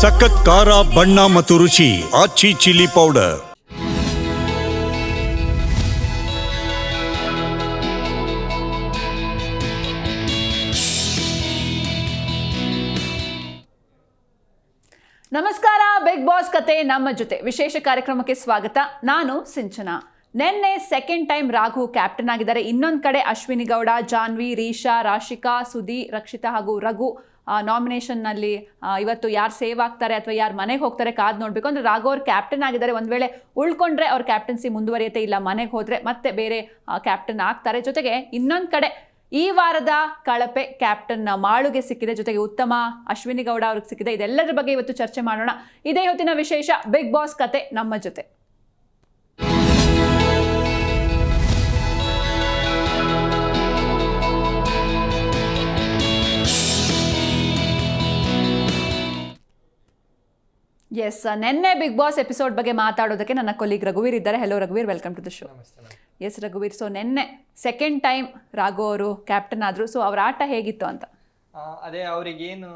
ಸಖತ್ ಖಾರ, ಬಣ್ಣ ಮತ್ತು ರುಚಿ ಆಚಿ ಚಿಲ್ಲಿ ಪೌಡರ್. ನಮಸ್ಕಾರ ಬಿಗ್ ಬಾಸ್ ಕತೆ ನಮ್ಮ ಜೊತೆ. ವಿಶೇಷ ಕಾರ್ಯಕ್ರಮಕ್ಕೆ ಸ್ವಾಗತ. ನಾನು ಸಿಂಚನಾ. ನಿನ್ನೆ ಸೆಕೆಂಡ್ ಟೈಮ್ ರಾಘು ಕ್ಯಾಪ್ಟನ್ ಆಗಿದ್ದಾರೆ. ಇನ್ನೊಂದು ಕಡೆ ಅಶ್ವಿನಿ ಗೌಡ, ಜಾನ್ವಿ ರೀಶಾ ರಾಶಿಕಾ ಸುದಿ ರಕ್ಷಿತಾ ಹಾಗೂ ರಘು ನಾಮಿನೇಷನ್ನಲ್ಲಿ ಇವತ್ತು ಯಾರು ಸೇವ್ ಆಗ್ತಾರೆ ಅಥವಾ ಯಾರು ಮನೆಗೆ ಹೋಗ್ತಾರೆ ಕಾದು ನೋಡಬೇಕು. ಅಂದರೆ ರಾಘು ಅವ್ರು ಕ್ಯಾಪ್ಟನ್ ಆಗಿದ್ದಾರೆ. ಒಂದು ವೇಳೆ ಉಳ್ಕೊಂಡ್ರೆ ಅವ್ರ ಕ್ಯಾಪ್ಟನ್ಸಿ ಮುಂದುವರಿಯುತ್ತೆ, ಇಲ್ಲ ಮನೆಗೆ ಹೋದರೆ ಮತ್ತೆ ಬೇರೆ ಕ್ಯಾಪ್ಟನ್ ಆಗ್ತಾರೆ. ಜೊತೆಗೆ ಇನ್ನೊಂದು ಕಡೆ ಈ ವಾರದ ಕಳಪೆ ಕ್ಯಾಪ್ಟನ್ ಮಾಳುಗೆ ಸಿಕ್ಕಿದೆ. ಜೊತೆಗೆ ಉತ್ತಮ ಅಶ್ವಿನಿ ಗೌಡ ಅವ್ರಿಗೆ ಸಿಕ್ಕಿದೆ. ಇದೆಲ್ಲದರ ಬಗ್ಗೆ ಇವತ್ತು ಚರ್ಚೆ ಮಾಡೋಣ. ಇದೇ ಇವತ್ತಿನ ವಿಶೇಷ ಬಿಗ್ ಬಾಸ್ ಕತೆ ನಮ್ಮ ಜೊತೆ. ಎಸ್ ನಿನ್ನೆ ಬಿಗ್ ಬಾಸ್ ಎಪಿಸೋಡ್ ಬಗ್ಗೆ ಮಾತಾಡೋದಕ್ಕೆ ನನ್ನ ಕೊಲೀಗ್ ರಘುವೀರ್ ಇದ್ದಾರೆ. Hello ರಘುವೀರ್. Welcome to the show S ರಘುವೀರ್. So ನಿನ್ನೆ ಸೆಕೆಂಡ್ ಟೈಮ್ ರಾಘು ಅವರು ಕ್ಯಾಪ್ಟನ್ ಆದರು. ಸೊ ಅವ್ರ ಆಟ ಹೇಗಿತ್ತು ಅಂತ? ಅದೇ ಅವ್ರಿಗೇನು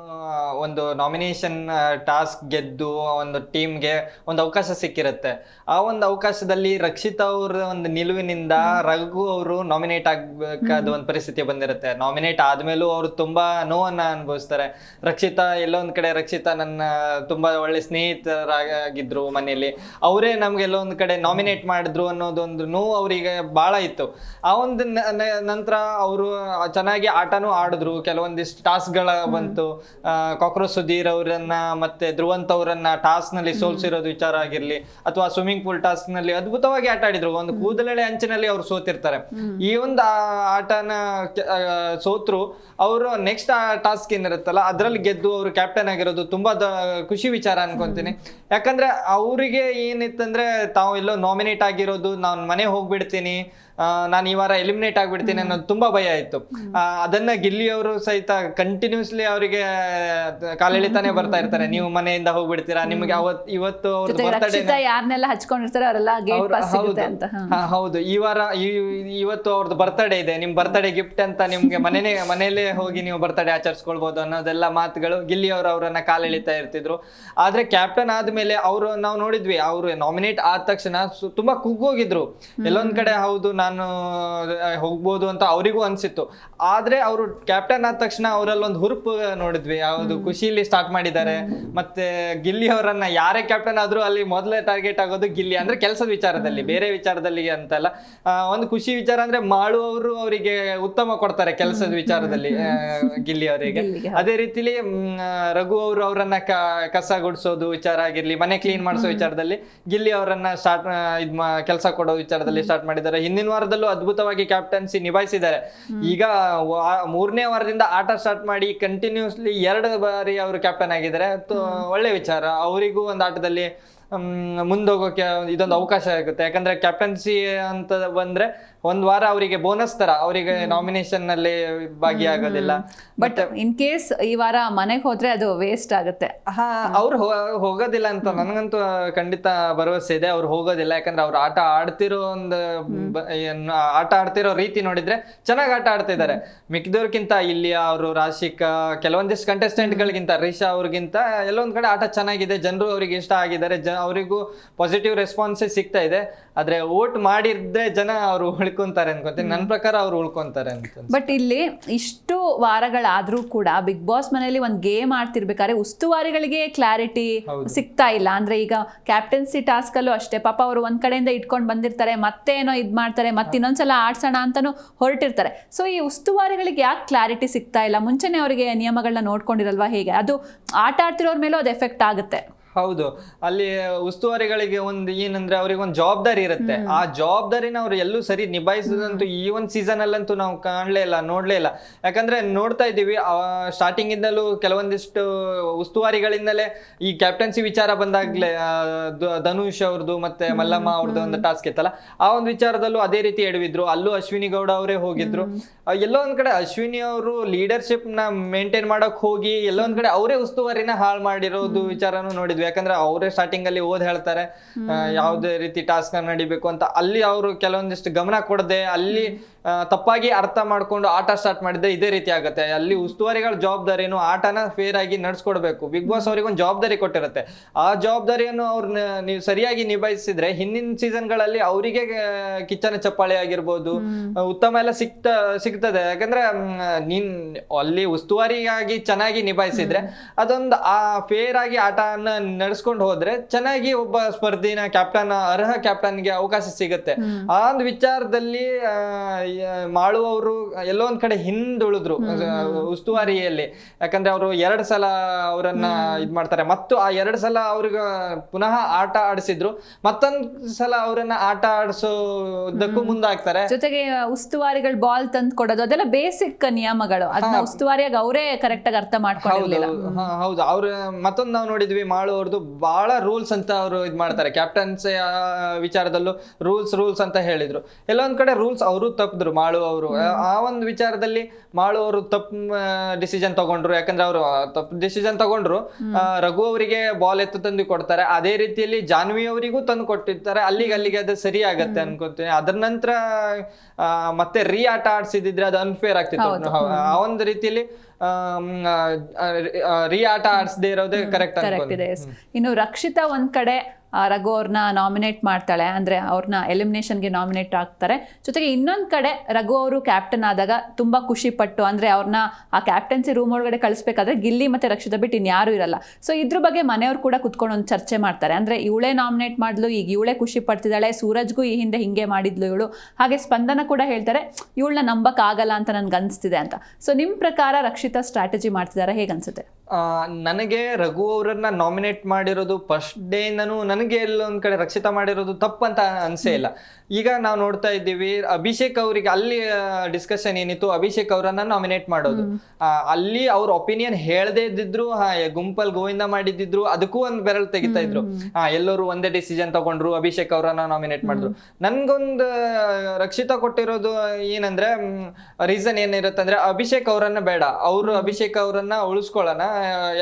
ಒಂದು ನಾಮಿನೇಷನ್ ಟಾಸ್ಕ್ ಗೆದ್ದು ಒಂದು ಟೀಮ್ಗೆ ಒಂದು ಅವಕಾಶ ಸಿಕ್ಕಿರುತ್ತೆ. ಆ ಒಂದು ಅವಕಾಶದಲ್ಲಿ ರಕ್ಷಿತಾ ಅವ್ರ ಒಂದು ನಿಲುವಿನಿಂದ ರಘು ಅವರು ನಾಮಿನೇಟ್ ಆಗ್ಬೇಕಾದ ಒಂದು ಪರಿಸ್ಥಿತಿ ಬಂದಿರುತ್ತೆ. ನಾಮಿನೇಟ್ ಆದ್ಮೇಲೂ ಅವರು ತುಂಬಾ ನೋವನ್ನ ಅನುಭವಿಸ್ತಾರೆ. ರಕ್ಷಿತಾ ಎಲ್ಲೊಂದು ಕಡೆ ರಕ್ಷಿತಾ ನನ್ನ ತುಂಬಾ ಒಳ್ಳೆ ಸ್ನೇಹಿತರಾಗಿದ್ರು ಮನೆಯಲ್ಲಿ. ಅವರೇ ನಮ್ಗೆ ಎಲ್ಲೊಂದು ಕಡೆ ನಾಮಿನೇಟ್ ಮಾಡಿದ್ರು ಅನ್ನೋದೊಂದು ನೋವು ಅವರಿಗೆ ಬಹಳ ಇತ್ತು. ಆ ಒಂದು ನಂತರ ಅವರು ಚೆನ್ನಾಗಿ ಆಟನೂ ಆಡಿದ್ರು. ಕೆಲವೊಂದಿಷ್ಟು ಟಾಸ್ಕ್ಗಳ ಬಂತು. ಕಾಕ್ರೋಚ್ ಸುಧೀರ್ ಅವರನ್ನ ಮತ್ತೆ ಧ್ರುವಂತ್ ಅವರನ್ನ ಟಾಸ್ನಲ್ಲಿ ಸೋಲ್ಸಿರೋದು ವಿಚಾರ ಆಗಿರ್ಲಿ ಅಥವಾ ಸ್ವಿಮ್ಮಿಂಗ್ ಪೂಲ್ ಟಾಸ್ನಲ್ಲಿ ಅದ್ಭುತವಾಗಿ ಆಟ ಆಡಿದ್ರು. ಒಂದು ಕೂದಲೆಳೆ ಅಂಚಿನಲ್ಲಿ ಅವ್ರು ಸೋತಿರ್ತಾರೆ. ಈ ಒಂದು ಆಟನ ಸೋತ್ರು ಅವರು ನೆಕ್ಸ್ಟ್ ಟಾಸ್ಕ್ ಏನಿರುತ್ತಲ್ಲ ಅದ್ರಲ್ಲಿ ಗೆದ್ದು ಅವರು ಕ್ಯಾಪ್ಟನ್ ಆಗಿರೋದು ತುಂಬಾ ಖುಷಿ ವಿಚಾರ ಅನ್ಕೊಂತೀನಿ. ಯಾಕಂದ್ರೆ ಅವರಿಗೆ ಏನಿತ್ತಂದ್ರೆ ತಾವು ಎಲ್ಲೋ ನಾಮಿನೇಟ್ ಆಗಿರೋದು ನಾನು ಮನೆ ಹೋಗ್ಬಿಡ್ತೀನಿ ನಾನು ಈ ವಾರ ಎಲಿಮಿನೇಟ್ ಆಗ್ಬಿಡ್ತೀನಿ ಅನ್ನೋದು ತುಂಬಾ ಭಯ ಇತ್ತು. ಅದನ್ನ ಗಿಲ್ಲಿಯವರು ಸಹಿತ ಕಂಟಿನ್ಯೂಸ್ಲಿ ಅವರಿಗೆ ಕಾಲೆಳಿತಾನೆ ಬರ್ತಾ ಇರ್ತಾರೆ. ನೀವು ಮನೆಯಿಂದ ಹೋಗ್ಬಿಡ್ತೀರಾ? ನಿಮಗೆ ಅವತ್ ಇವತ್ತು ಬರ್ತಡೇ ಯಾರನ್ನೆಲ್ಲ ಹಚ್ಕೊಂಡಿರ್ತಾರೆ ಅವರೆಲ್ಲ ಹೌದು. ಈ ವಾರ ಇವತ್ತು ಅವ್ರದ್ದು ಬರ್ತಡೇ ಇದೆ. ನಿಮ್ ಬರ್ತಡೇ ಗಿಫ್ಟ್ ಅಂತ ನಿಮ್ಗೆ ಮನೆನೇ ಮನೆಯಲ್ಲೇ ಹೋಗಿ ನೀವು ಬರ್ತಡೇ ಆಚರಿಸ್ಕೊಳ್ಬಹುದು ಅನ್ನೋದೆಲ್ಲ ಮಾತುಗಳು ಗಿಲ್ಲಿ ಅವರು ಅವರನ್ನ ಕಾಲೆಳಿತಾ ಇರ್ತಿದ್ರು. ಆದ್ರೆ ಕ್ಯಾಪ್ಟನ್ ಆದ್ಮೇಲೆ ಅವರು ನಾವು ನೋಡಿದ್ವಿ ಅವರು ನಾಮಿನೇಟ್ ಆದ ತಕ್ಷಣ ತುಂಬಾ ಕುಗ್ಗೋಗಿದ್ರು. ಎಲ್ಲೊಂದ್ ಕಡೆ ಹೌದು ನಾನು ಹೋಗ್ಬೋದು ಅಂತ ಅವರಿಗೂ ಅನ್ಸಿತ್ತು. ಆದ್ರೆ ಅವರು ಕ್ಯಾಪ್ಟನ್ ಆದ ತಕ್ಷಣ ಅವರಲ್ಲಿ ಒಂದು ಹುರುಪು ನೋಡಿದ್ವಿ. ಯಾವುದು ಖುಷಿಲಿ ಸ್ಟಾರ್ಟ್ ಮಾಡಿದ್ದಾರೆ. ಮತ್ತೆ ಗಿಲ್ಲಿ ಅವರನ್ನ ಯಾರೇ ಕ್ಯಾಪ್ಟನ್ ಆದ್ರೂ ಅಲ್ಲಿ ಮೊದಲೇ ಟಾರ್ಗೆಟ್ ಆಗೋದು ಗಿಲ್ಲಿ. ಅಂದ್ರೆ ಕೆಲಸದ ವಿಚಾರದಲ್ಲಿ ಬೇರೆ ವಿಚಾರದಲ್ಲಿ ಅಂತಲ್ಲ. ಒಂದು ಖುಷಿ ವಿಚಾರ ಅಂದ್ರೆ ಮಾಳು ಅವರು ಅವರಿಗೆ ಉತ್ತಮ ಕೊಡ್ತಾರೆ ಕೆಲಸದ ವಿಚಾರದಲ್ಲಿ ಗಿಲ್ಲಿ ಅವರಿಗೆ. ಅದೇ ರೀತಿಲಿ ರಘು ಅವರು ಅವರನ್ನ ಕಸ ಗುಡಿಸೋದು ವಿಚಾರ ಆಗಿರ್ಲಿ ಮನೆ ಕ್ಲೀನ್ ಮಾಡಿಸೋ ವಿಚಾರದಲ್ಲಿ ಗಿಲ್ಲಿ ಅವರನ್ನ ಸ್ಟಾರ್ಟ್ ಇದ್ ಕೆಲಸ ಕೊಡೋ ವಿಚಾರದಲ್ಲಿ ಸ್ಟಾರ್ಟ್ ಮಾಡಿದ್ದಾರೆ. ಹಿಂದಿನ ವಾರದಲ್ಲೂ ಅದ್ಭುತವಾಗಿ ಕ್ಯಾಪ್ಟನ್ಸಿ ನಿಭಾಯಿಸಿದ್ದಾರೆ. ಈಗ ಮೂರನೇ ವಾರದಿಂದ ಆಟ ಸ್ಟಾರ್ಟ್ ಮಾಡಿ ಕಂಟಿನ್ಯೂಸ್ಲಿ ಎರಡು ಬಾರಿ ಅವರು ಕ್ಯಾಪ್ಟನ್ ಆಗಿದ್ದಾರೆ. ಒಳ್ಳೆ ವಿಚಾರ. ಅವರಿಗೂ ಒಂದು ಆಟದಲ್ಲಿ ಮುಂದೋಗೋಕೆ ಇದೊಂದು ಅವಕಾಶ ಆಗುತ್ತೆ. ಯಾಕಂದ್ರೆ ಕ್ಯಾಪ್ಟನ್ಸಿ ಅಂತ ಬಂದ್ರೆ ಒಂದ್ ವಾರ ಅವರಿಗೆ ಬೋನಸ್ ತರ ಅವರಿಗೆ ನಾಮಿನೇಷನ್ನಲ್ಲಿ ಭಾಗಿಯಾಗೋದಿಲ್ಲ. ಬಟ್ ಇನ್ ಕೇಸ್ ಈ ವಾರ ಮನೆಗೆ ಹೋದ್ರೆ ಅದು ವೇಸ್ಟ್ ಆಗುತ್ತೆ. ಹಾ ಅವ್ರು ಹೋಗೋದಿಲ್ಲ ಅಂತ ನನಗಂತೂ ಖಂಡಿತ ಭರವಸೆ ಇದೆ. ಅವ್ರು ಹೋಗೋದಿಲ್ಲ ಯಾಕಂದ್ರೆ ಅವ್ರು ಆಟ ಆಡ್ತಿರೋ ಒಂದು ಆಟ ಆಡ್ತಿರೋ ರೀತಿ ನೋಡಿದ್ರೆ ಚೆನ್ನಾಗಿ ಆಟ ಆಡ್ತಿದ್ದಾರೆ. ಮಿಕ್ಕಿದವ್ರಿಗಿಂತ ಇಲ್ಲಿ ಅವರು ರಾಶಿಕ ಕೆಲವೊಂದಿಷ್ಟು ಕಂಟೆಸ್ಟೆಂಟ್ ಗಳಿಗಿಂತ ರಿಷಾ ಅವ್ರಿಗಿಂತ ಎಲ್ಲೊಂದ್ ಕಡೆ ಆಟ ಚೆನ್ನಾಗಿದೆ. ಜನರು ಅವ್ರಿಗೆ ಇಷ್ಟ ಆಗಿದ್ದಾರೆ. ಅವರಿಗೂ ಪಾಸಿಟಿವ್ ರೆಸ್ಪಾನ್ಸೇ ಸಿಗ್ತಾ ಇದೆ. ಆದ್ರೆ ವೋಟ್ ಮಾಡಿದ್ರೆ ಜನ ಅವ್ರು ಉಳ್ಕೊಂತಾರೆ ಅನ್ಕೊಂತೀನಿ. ನನ್ನ ಪ್ರಕಾರ ಅವ್ರು ಉಳ್ಕೊಂತಾರೆ ಅಂತ ಬಟ್ ಇಲ್ಲಿ ಇಷ್ಟು ವಾರಗಳಾದ್ರೂ ಕೂಡ ಬಿಗ್ ಬಾಸ್ ಮನೆಯಲ್ಲಿ ಒಂದು ಗೇಮ್ ಆಡ್ತಿರ್ಬೇಕಾದ್ರೆ ಉಸ್ತುವಾರಿಗಳಿಗೆ ಕ್ಲಾರಿಟಿ ಸಿಗ್ತಾ ಇಲ್ಲ. ಅಂದ್ರೆ ಈಗ ಕ್ಯಾಪ್ಟನ್ಸಿ ಟಾಸ್ಕ್ ಅಲ್ಲೂ ಅಷ್ಟೇ. ಪಾಪ ಅವರು ಒಂದ್ ಕಡೆಯಿಂದ ಇಟ್ಕೊಂಡು ಬಂದಿರ್ತಾರೆ ಮತ್ತೆ ಏನೋ ಇದ್ ಮಾಡ್ತಾರೆ ಮತ್ತೆ ಇನ್ನೊಂದ್ಸಲ ಆಡ್ಸೋಣ ಅಂತಾನು ಹೊರಟಿರ್ತಾರೆ. ಸೊ ಈ ಉಸ್ತುವಾರಿಗಳಿಗೆ ಯಾಕೆ ಕ್ಲಾರಿಟಿ ಸಿಗ್ತಾ ಇಲ್ಲ? ಮುಂಚೆನೆ ಅವರಿಗೆ ನಿಯಮಗಳನ್ನ ನೋಡ್ಕೊಂಡಿರಲ್ವಾ ಹೇಗೆ? ಅದು ಆಟ ಆಡ್ತಿರೋರ್ ಮೇಲೂ ಅದು ಎಫೆಕ್ಟ್ ಆಗುತ್ತೆ. ಹೌದು. ಅಲ್ಲಿ ಉಸ್ತುವಾರಿಗಳಿಗೆ ಒಂದು ಏನಂದ್ರೆ ಅವ್ರಿಗೆ ಒಂದು ಜವಾಬ್ದಾರಿ ಇರುತ್ತೆ. ಆ ಜವಾಬ್ದಾರಿನ ಅವ್ರು ಎಲ್ಲೂ ಸರಿ ನಿಭಾಯಿಸೋದಂತೂ ಈ ಒಂದು ಸೀಸನ್ ಅಲ್ಲಂತೂ ನಾವು ಕಾಣ್ಲೇ ಇಲ್ಲ ನೋಡ್ಲೇ ಇಲ್ಲ. ಯಾಕಂದ್ರೆ ನೋಡ್ತಾ ಇದ್ದೀವಿ ಸ್ಟಾರ್ಟಿಂಗ್ ಇಂದಲೂ ಕೆಲವೊಂದಿಷ್ಟು ಉಸ್ತುವಾರಿಗಳಿಂದಲೇ ಈ ಕ್ಯಾಪ್ಟನ್ಸಿ ವಿಚಾರ ಬಂದಾಗ್ಲೇ ಧನುಷ್ ಅವ್ರದ್ದು ಮತ್ತೆ ಮಲ್ಲಮ್ಮ ಅವ್ರದ್ದು ಒಂದು ಟಾಸ್ಕ್ ಇತ್ತಲ್ಲ ಆ ಒಂದು ವಿಚಾರದಲ್ಲೂ ಅದೇ ರೀತಿ ಎಡವಿದ್ರು. ಅಲ್ಲೂ ಅಶ್ವಿನಿ ಗೌಡ ಅವರೇ ಹೋಗಿದ್ರು. ಎಲ್ಲೋ ಒಂದ್ ಕಡೆ ಅಶ್ವಿನಿ ಅವರು ಲೀಡರ್ಶಿಪ್ನ ಮೇಂಟೈನ್ ಮಾಡಕ್ ಹೋಗಿ ಎಲ್ಲೋ ಒಂದ್ ಕಡೆ ಅವರೇ ಉಸ್ತುವಾರಿನ ಹಾಳು ಮಾಡಿರೋದು ವಿಚಾರನೂ ನೋಡಿದ್ವಿ. ಯಾಕಂದ್ರೆ ಅವರೇ ಸ್ಟಾರ್ಟಿಂಗ್ ಅಲ್ಲಿ ಓದ್ ಹೇಳ್ತಾರೆ ಯಾವುದೇ ರೀತಿ ಟಾಸ್ಕ್ ನಡಿಬೇಕು ಅಂತ. ಅಲ್ಲಿ ಅವರು ಕೆಲವೊಂದಿಷ್ಟು ಗಮನ ಕೊಡದೆ ಅಲ್ಲಿ ತಪ್ಪಾಗಿ ಅರ್ಥ ಮಾಡ್ಕೊಂಡು ಆಟ ಸ್ಟಾರ್ಟ್ ಮಾಡಿದ್ರೆ ಇದೇ ರೀತಿ ಆಗುತ್ತೆ. ಅಲ್ಲಿ ಉಸ್ತುವಾರಿಗಳ ಜವಾಬ್ದಾರಿಯನ್ನು ಆಟನ ಫೇರ್ ಆಗಿ ನಡ್ಸ್ಕೊಡ್ಬೇಕು. ಬಿಗ್ ಬಾಸ್ ಅವ್ರಿಗೆ ಒಂದು ಜವಾಬ್ದಾರಿ ಕೊಟ್ಟಿರುತ್ತೆ. ಆ ಜವಾಬ್ದಾರಿಯನ್ನು ಅವ್ರ ನೀವು ಸರಿಯಾಗಿ ನಿಭಾಯಿಸಿದ್ರೆ ಹಿಂದಿನ ಸೀಸನ್ಗಳಲ್ಲಿ ಅವರಿಗೆ ಕಿಚ್ಚನ ಚಪ್ಪಾಳೆ ಆಗಿರ್ಬೋದು ಉತ್ತಮ ಎಲ್ಲ ಸಿಕ್ತ ಸಿಗ್ತದೆ. ಯಾಕಂದ್ರೆ ನೀನ್ ಅಲ್ಲಿ ಉಸ್ತುವಾರಿಯಾಗಿ ಚೆನ್ನಾಗಿ ನಿಭಾಯಿಸಿದ್ರೆ ಅದೊಂದು ಆ ಫೇರ್ ಆಗಿ ಆಟನ ನಡೆಸ್ಕೊಂಡು ಹೋದ್ರೆ ಚೆನ್ನಾಗಿ ಒಬ್ಬ ಸ್ಪರ್ಧಿನ ಕ್ಯಾಪ್ಟನ್ ಅರ್ಹ ಕ್ಯಾಪ್ಟನ್ಗೆ ಅವಕಾಶ ಸಿಗುತ್ತೆ. ಆ ಒಂದು ವಿಚಾರದಲ್ಲಿ ಮಾಳುವವರು ಎಲ್ಲೋ ಒಂದ್ ಕಡೆ ಹಿಂದುಳಿದ್ರು ಉಸ್ತುವಾರಿಯಲ್ಲಿ. ಯಾಕಂದ್ರೆ ಅವರು ಎರಡು ಸಲ ಅವರನ್ನ ಇದ್ ಮಾಡ್ತಾರೆ. ಮತ್ತು ಆ ಎರಡ್ ಸಲ ಅವ್ರಿಗ ಪುನಃ ಆಟ ಆಡಿಸಿದ್ರು. ಮತ್ತೊಂದ್ ಸಲ ಅವರನ್ನ ಆಟ ಆಡಿಸೋದಕ್ಕೂ ಮುಂದಾಗ್ತಾರೆ. ಜೊತೆಗೆ ಉಸ್ತುವಾರಿಗಳು ಬಾಲ್ ತಂದು ಕೊಡೋದು ಅದೆಲ್ಲ ಬೇಸಿಕ್ ನಿಯಮಗಳು. ಅದನ್ನ ಉಸ್ತುವಾರಿಯಾಗಿ ಅವರೇ ಕರೆಕ್ಟ್ ಆಗಿ ಅರ್ಥ ಮಾಡ್ಕೊಂಡು ಹೌದು. ಅವ್ರ ಮತ್ತೊಂದು ನಾವು ನೋಡಿದ್ವಿ ಮಾಳು ಅವ್ರದ್ದು ಬಹಳ ರೂಲ್ಸ್ ಅಂತ ಅವರು ಇದು ಮಾಡ್ತಾರೆ. ಕ್ಯಾಪ್ಟನ್ಸ್ ವಿಚಾರದಲ್ಲೂ ರೂಲ್ಸ್ ರೂಲ್ಸ್ ಅಂತ ಹೇಳಿದ್ರು. ಎಲ್ಲೊಂದು ಕಡೆ ರೂಲ್ಸ್ ಅವರು ತಪ್ಪಿದ್ರು ಮಾಳು ಅವರು. ಆ ಒಂದು ವಿಚಾರದಲ್ಲಿ ಮಾಳು ಅವರು ತಪ್ಪು ಡಿಸಿಷನ್ ತಗೊಂಡ್ರು. ಯಾಕಂದ್ರೆ ಅವರು ತಪ್ಪು ಡಿಸಿಷನ್ ತಗೊಂಡ್ರು. ರಘು ಅವರಿಗೆ ಬಾಲ್ ಎತ್ತು ತಂದು ಕೊಡ್ತಾರೆ. ಅದೇ ರೀತಿಯಲ್ಲಿ ಜಾನ್ವಿ ಅವರಿಗೂ ತಂದು ಕೊಟ್ಟಿರ್ತಾರೆ. ಅಲ್ಲಿಗೆ ಅಲ್ಲಿಗೆ ಅದು ಸರಿ ಆಗತ್ತೆ ಅನ್ಕೋತೀನಿ. ಅದ್ರ ನಂತರ ಮತ್ತೆ ರೀ ಆಟ ಆಡ್ಸಿದ್ರೆ ಅದು ಅನ್ಫೇರ್ ಆಗ್ತಿತ್ತು. ಆ ಒಂದು ರೀತಿಯಲ್ಲಿ ರೀ ಆಟ ಆಡಿಸದೇ ಇರೋದೇ ಕರೆಕ್ಟ್ ಕರೆಕ್ಟ್ ಇದೆ ಇನ್ನು ರಕ್ಷಿತಾ ಒಂದ್ ಕಡೆ ರಘು ಅವ್ರನ್ನ ನಾಮಿನೇಟ್ ಮಾಡ್ತಾಳೆ. ಅಂದರೆ ಅವ್ರನ್ನ ಎಲಿಮಿನೇಷನ್ಗೆ ನಾಮಿನೇಟ್ ಆಗ್ತಾರೆ. ಜೊತೆಗೆ ಇನ್ನೊಂದು ಕಡೆ ರಘು ಅವರು ಕ್ಯಾಪ್ಟನ್ ಆದಾಗ ತುಂಬ ಖುಷಿ ಪಟ್ಟು, ಅಂದ್ರೆ ಅವ್ರನ್ನ ಆ ಕ್ಯಾಪ್ಟನ್ಸಿ ರೂಮ್ ಒಳಗಡೆ ಕಳಿಸ್ಬೇಕಾದ್ರೆ ಗಿಲ್ಲಿ ಮತ್ತು ರಕ್ಷಿತ ಬಿಟ್ಟು ಇನ್ಯಾರೂ ಇರಲ್ಲ. ಸೊ ಇದ್ರ ಬಗ್ಗೆ ಮನೆಯವ್ರು ಕೂಡ ಕುತ್ಕೊಂಡು ಒಂದು ಚರ್ಚೆ ಮಾಡ್ತಾರೆ. ಅಂದರೆ ಇವಳೇ ನಾಮಿನೇಟ್ ಮಾಡಲು ಈಗ ಇವಳೇ ಖುಷಿ ಪಡ್ತಿದ್ದಾಳೆ, ಸೂರಜ್ಗೂ ಈ ಹಿಂದೆ ಹಿಂಗೆ ಮಾಡಿದ್ಲು ಇವಳು. ಹಾಗೆ ಸ್ಪಂದನ ಕೂಡ ಹೇಳ್ತಾರೆ, ಇವಳನ್ನ ನಂಬಕ್ಕಾಗಲ್ಲ ಅಂತ ನನ್ಗೆ ಅನಿಸ್ತಿದೆ ಅಂತ. ಸೊ ನಿಮ್ಮ ಪ್ರಕಾರ ರಕ್ಷಿತಾ ಸ್ಟ್ರಾಟಜಿ ಮಾಡ್ತಿದ್ದಾರೆ ಹೇಗೆ ಅನ್ಸುತ್ತೆ? ನನಗೆ ರಘು ಅವರನ್ನ ನಾಮಿನೇಟ್ ಮಾಡಿರೋದು ಫಸ್ಟ್ ಡೇ ನಾನು ನನಗೆ ಎಲ್ಲೊಂದ್ ಕಡೆ ರಕ್ಷಿತ ಮಾಡಿರೋದು ತಪ್ಪಂತ ಅನ್ಸೇ ಇಲ್ಲ. ಈಗ ನಾವು ನೋಡ್ತಾ ಇದ್ದೀವಿ ಅಭಿಷೇಕ್ ಅವರಿಗೆ ಅಲ್ಲಿ ಡಿಸ್ಕಷನ್ ಏನಿತ್ತು ಅಭಿಷೇಕ್ ಅವರನ್ನ ನಾಮಿನೇಟ್ ಮಾಡೋದು. ಅಲ್ಲಿ ಅವ್ರ ಒಪಿನಿಯನ್ ಹೇಳದೇ ಇದ್ದಿದ್ರು ಗುಂಪಲ್ ಗೋವಿಂದ ಮಾಡಿದ್ರು ಅದಕ್ಕೂ ಒಂದ್ ಬೆರಳು ತೆಗಿತಾ ಇದ್ರು. ಹಾ ಎಲ್ಲರೂ ಒಂದೇ ಡಿಸಿಷನ್ ತಗೊಂಡ್ರು ಅಭಿಷೇಕ್ ಅವರನ್ನ ನಾಮಿನೇಟ್ ಮಾಡಿದ್ರು. ನನ್ಗೊಂದು ರಕ್ಷಿತಾ ಕೊಟ್ಟಿರೋದು ಏನಂದ್ರೆ ರೀಸನ್ ಏನಿರುತ್ತಂದ್ರೆ ಅಭಿಷೇಕ್ ಅವರನ್ನ ಬೇಡ. ಅವರು ಅಭಿಷೇಕ್ ಅವರನ್ನ ಉಳಿಸ್ಕೊಳ್ಳೋಣ.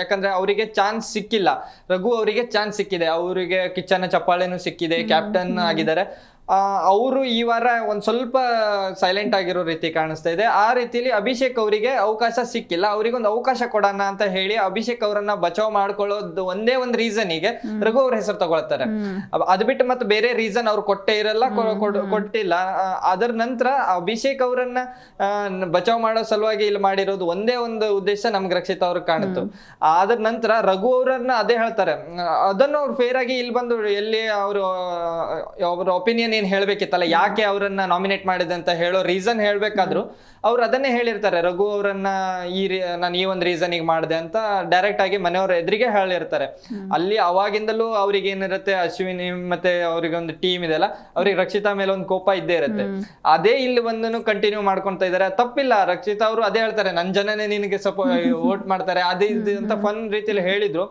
ಯಾಕಂದ್ರೆ ಅವರಿಗೆ ಚಾನ್ಸ್ ಸಿಕ್ಕಿಲ್ಲ. ರಘು ಅವರಿಗೆ ಚಾನ್ಸ್ ಸಿಕ್ಕಿದೆ. ಅವರಿಗೆ ಕಿಚ್ಚನ ಚಪ್ಪಾಳೆನು ಸಿಕ್ಕಿದೆ ಕ್ಯಾಪ್ಟನ್ ಆಗಿದ್ದಾರೆ. ಅವರು ಈ ವಾರ ಒಂದು ಸ್ವಲ್ಪ ಸೈಲೆಂಟ್ ಆಗಿರೋ ರೀತಿ ಕಾಣಿಸ್ತಾ ಇದೆ. ಆ ರೀತಿಯಲ್ಲಿ ಅಭಿಷೇಕ್ ಅವರಿಗೆ ಅವಕಾಶ ಸಿಕ್ಕಿಲ್ಲ. ಅವರಿಗೆ ಒಂದು ಅವಕಾಶ ಕೊಡೋಣ ಅಂತ ಹೇಳಿ ಅಭಿಷೇಕ್ ಅವರನ್ನ ಬಚಾವ್ ಮಾಡ್ಕೊಳ್ಳೋದು ಒಂದೇ ಒಂದು ರೀಸನ್ಗೆ ರಘು ಅವ್ರ ಹೆಸರು ತಗೊಳ್ತಾರೆ. ಅದು ಬಿಟ್ಟು ಮತ್ತೆ ಬೇರೆ ರೀಸನ್ ಅವ್ರು ಕೊಟ್ಟೇ ಇರಲ್ಲ ಕೊಟ್ಟಿಲ್ಲ. ಅದರ ನಂತರ ಅಭಿಷೇಕ್ ಅವರನ್ನ ಬಚಾವ್ ಮಾಡೋ ಸಲುವಾಗಿ ಇಲ್ಲಿ ಮಾಡಿರೋದು ಒಂದೇ ಒಂದು ಉದ್ದೇಶ ನಮ್ಗೆ ರಕ್ಷಿತ ಅವ್ರಿಗೆ ಕಾಣಿತು ಅದರ ನಂತರ ರಘು ಅವರನ್ನ ಅದೇ ಹೇಳ್ತಾರೆ. ಅದನ್ನು ಅವ್ರು ಫೇರ್ ಆಗಿ ಇಲ್ಲಿ ಬಂದು ಎಲ್ಲಿ ಅವರು ಅವ್ರ ಒಪಿನಿಯನ್ ಏನ್ ಹೇಳ್ಬೇಕಿತ್ತಲ್ಲ ಯಾಕೆ ಅವರನ್ನ ನಾಮಿನೇಟ್ ಮಾಡಿದೆ ಅಂತ ಹೇಳೋ ರೀಸನ್ ಹೇಳ್ಬೇಕಾದ್ರು ಅವ್ರು ಅದನ್ನೇ ಹೇಳಿರ್ತಾರೆ ರಘು ಅವರನ್ನ ಈ ನಾನು ಈ ಒಂದು ರೀಸನ್ ಈಗ ಮಾಡಿದೆ ಅಂತ ಡೈರೆಕ್ಟ್ ಆಗಿ ಮನೆಯವ್ರ ಎದುರಿಗೆ ಹೇಳಿರ್ತಾರೆ. ಅಲ್ಲಿ ಅವಾಗಿಂದಲೂ ಅವ್ರಿಗೆ ಏನಿರುತ್ತೆ ಅಶ್ವಿನಿ ಮತ್ತೆ ಅವ್ರಿಗೆ ಒಂದು ಟೀಮ್ ಇದೆಲ್ಲ ಅವ್ರಿಗೆ ರಕ್ಷಿತಾ ಮೇಲೆ ಒಂದು ಕೋಪ ಇದ್ದೇ ಇರುತ್ತೆ. ಅದೇ ಇಲ್ಲಿ ಬಂದನು ಕಂಟಿನ್ಯೂ ಮಾಡ್ಕೊಂತ ಇದಾರೆ. ತಪ್ಪಿಲ್ಲ ರಕ್ಷಿತಾ ಅವರು ಅದೇ ಹೇಳ್ತಾರೆ ನನ್ ಜನನೇ ನಿನಗೆ ಸಪೋ ವೋಟ್ ಮಾಡ್ತಾರೆ ಅದೇ ಇದು ಅಂತ ಫನ್ ರೀತಿಯಲ್ಲಿ ಹೇಳಿದ್ರು.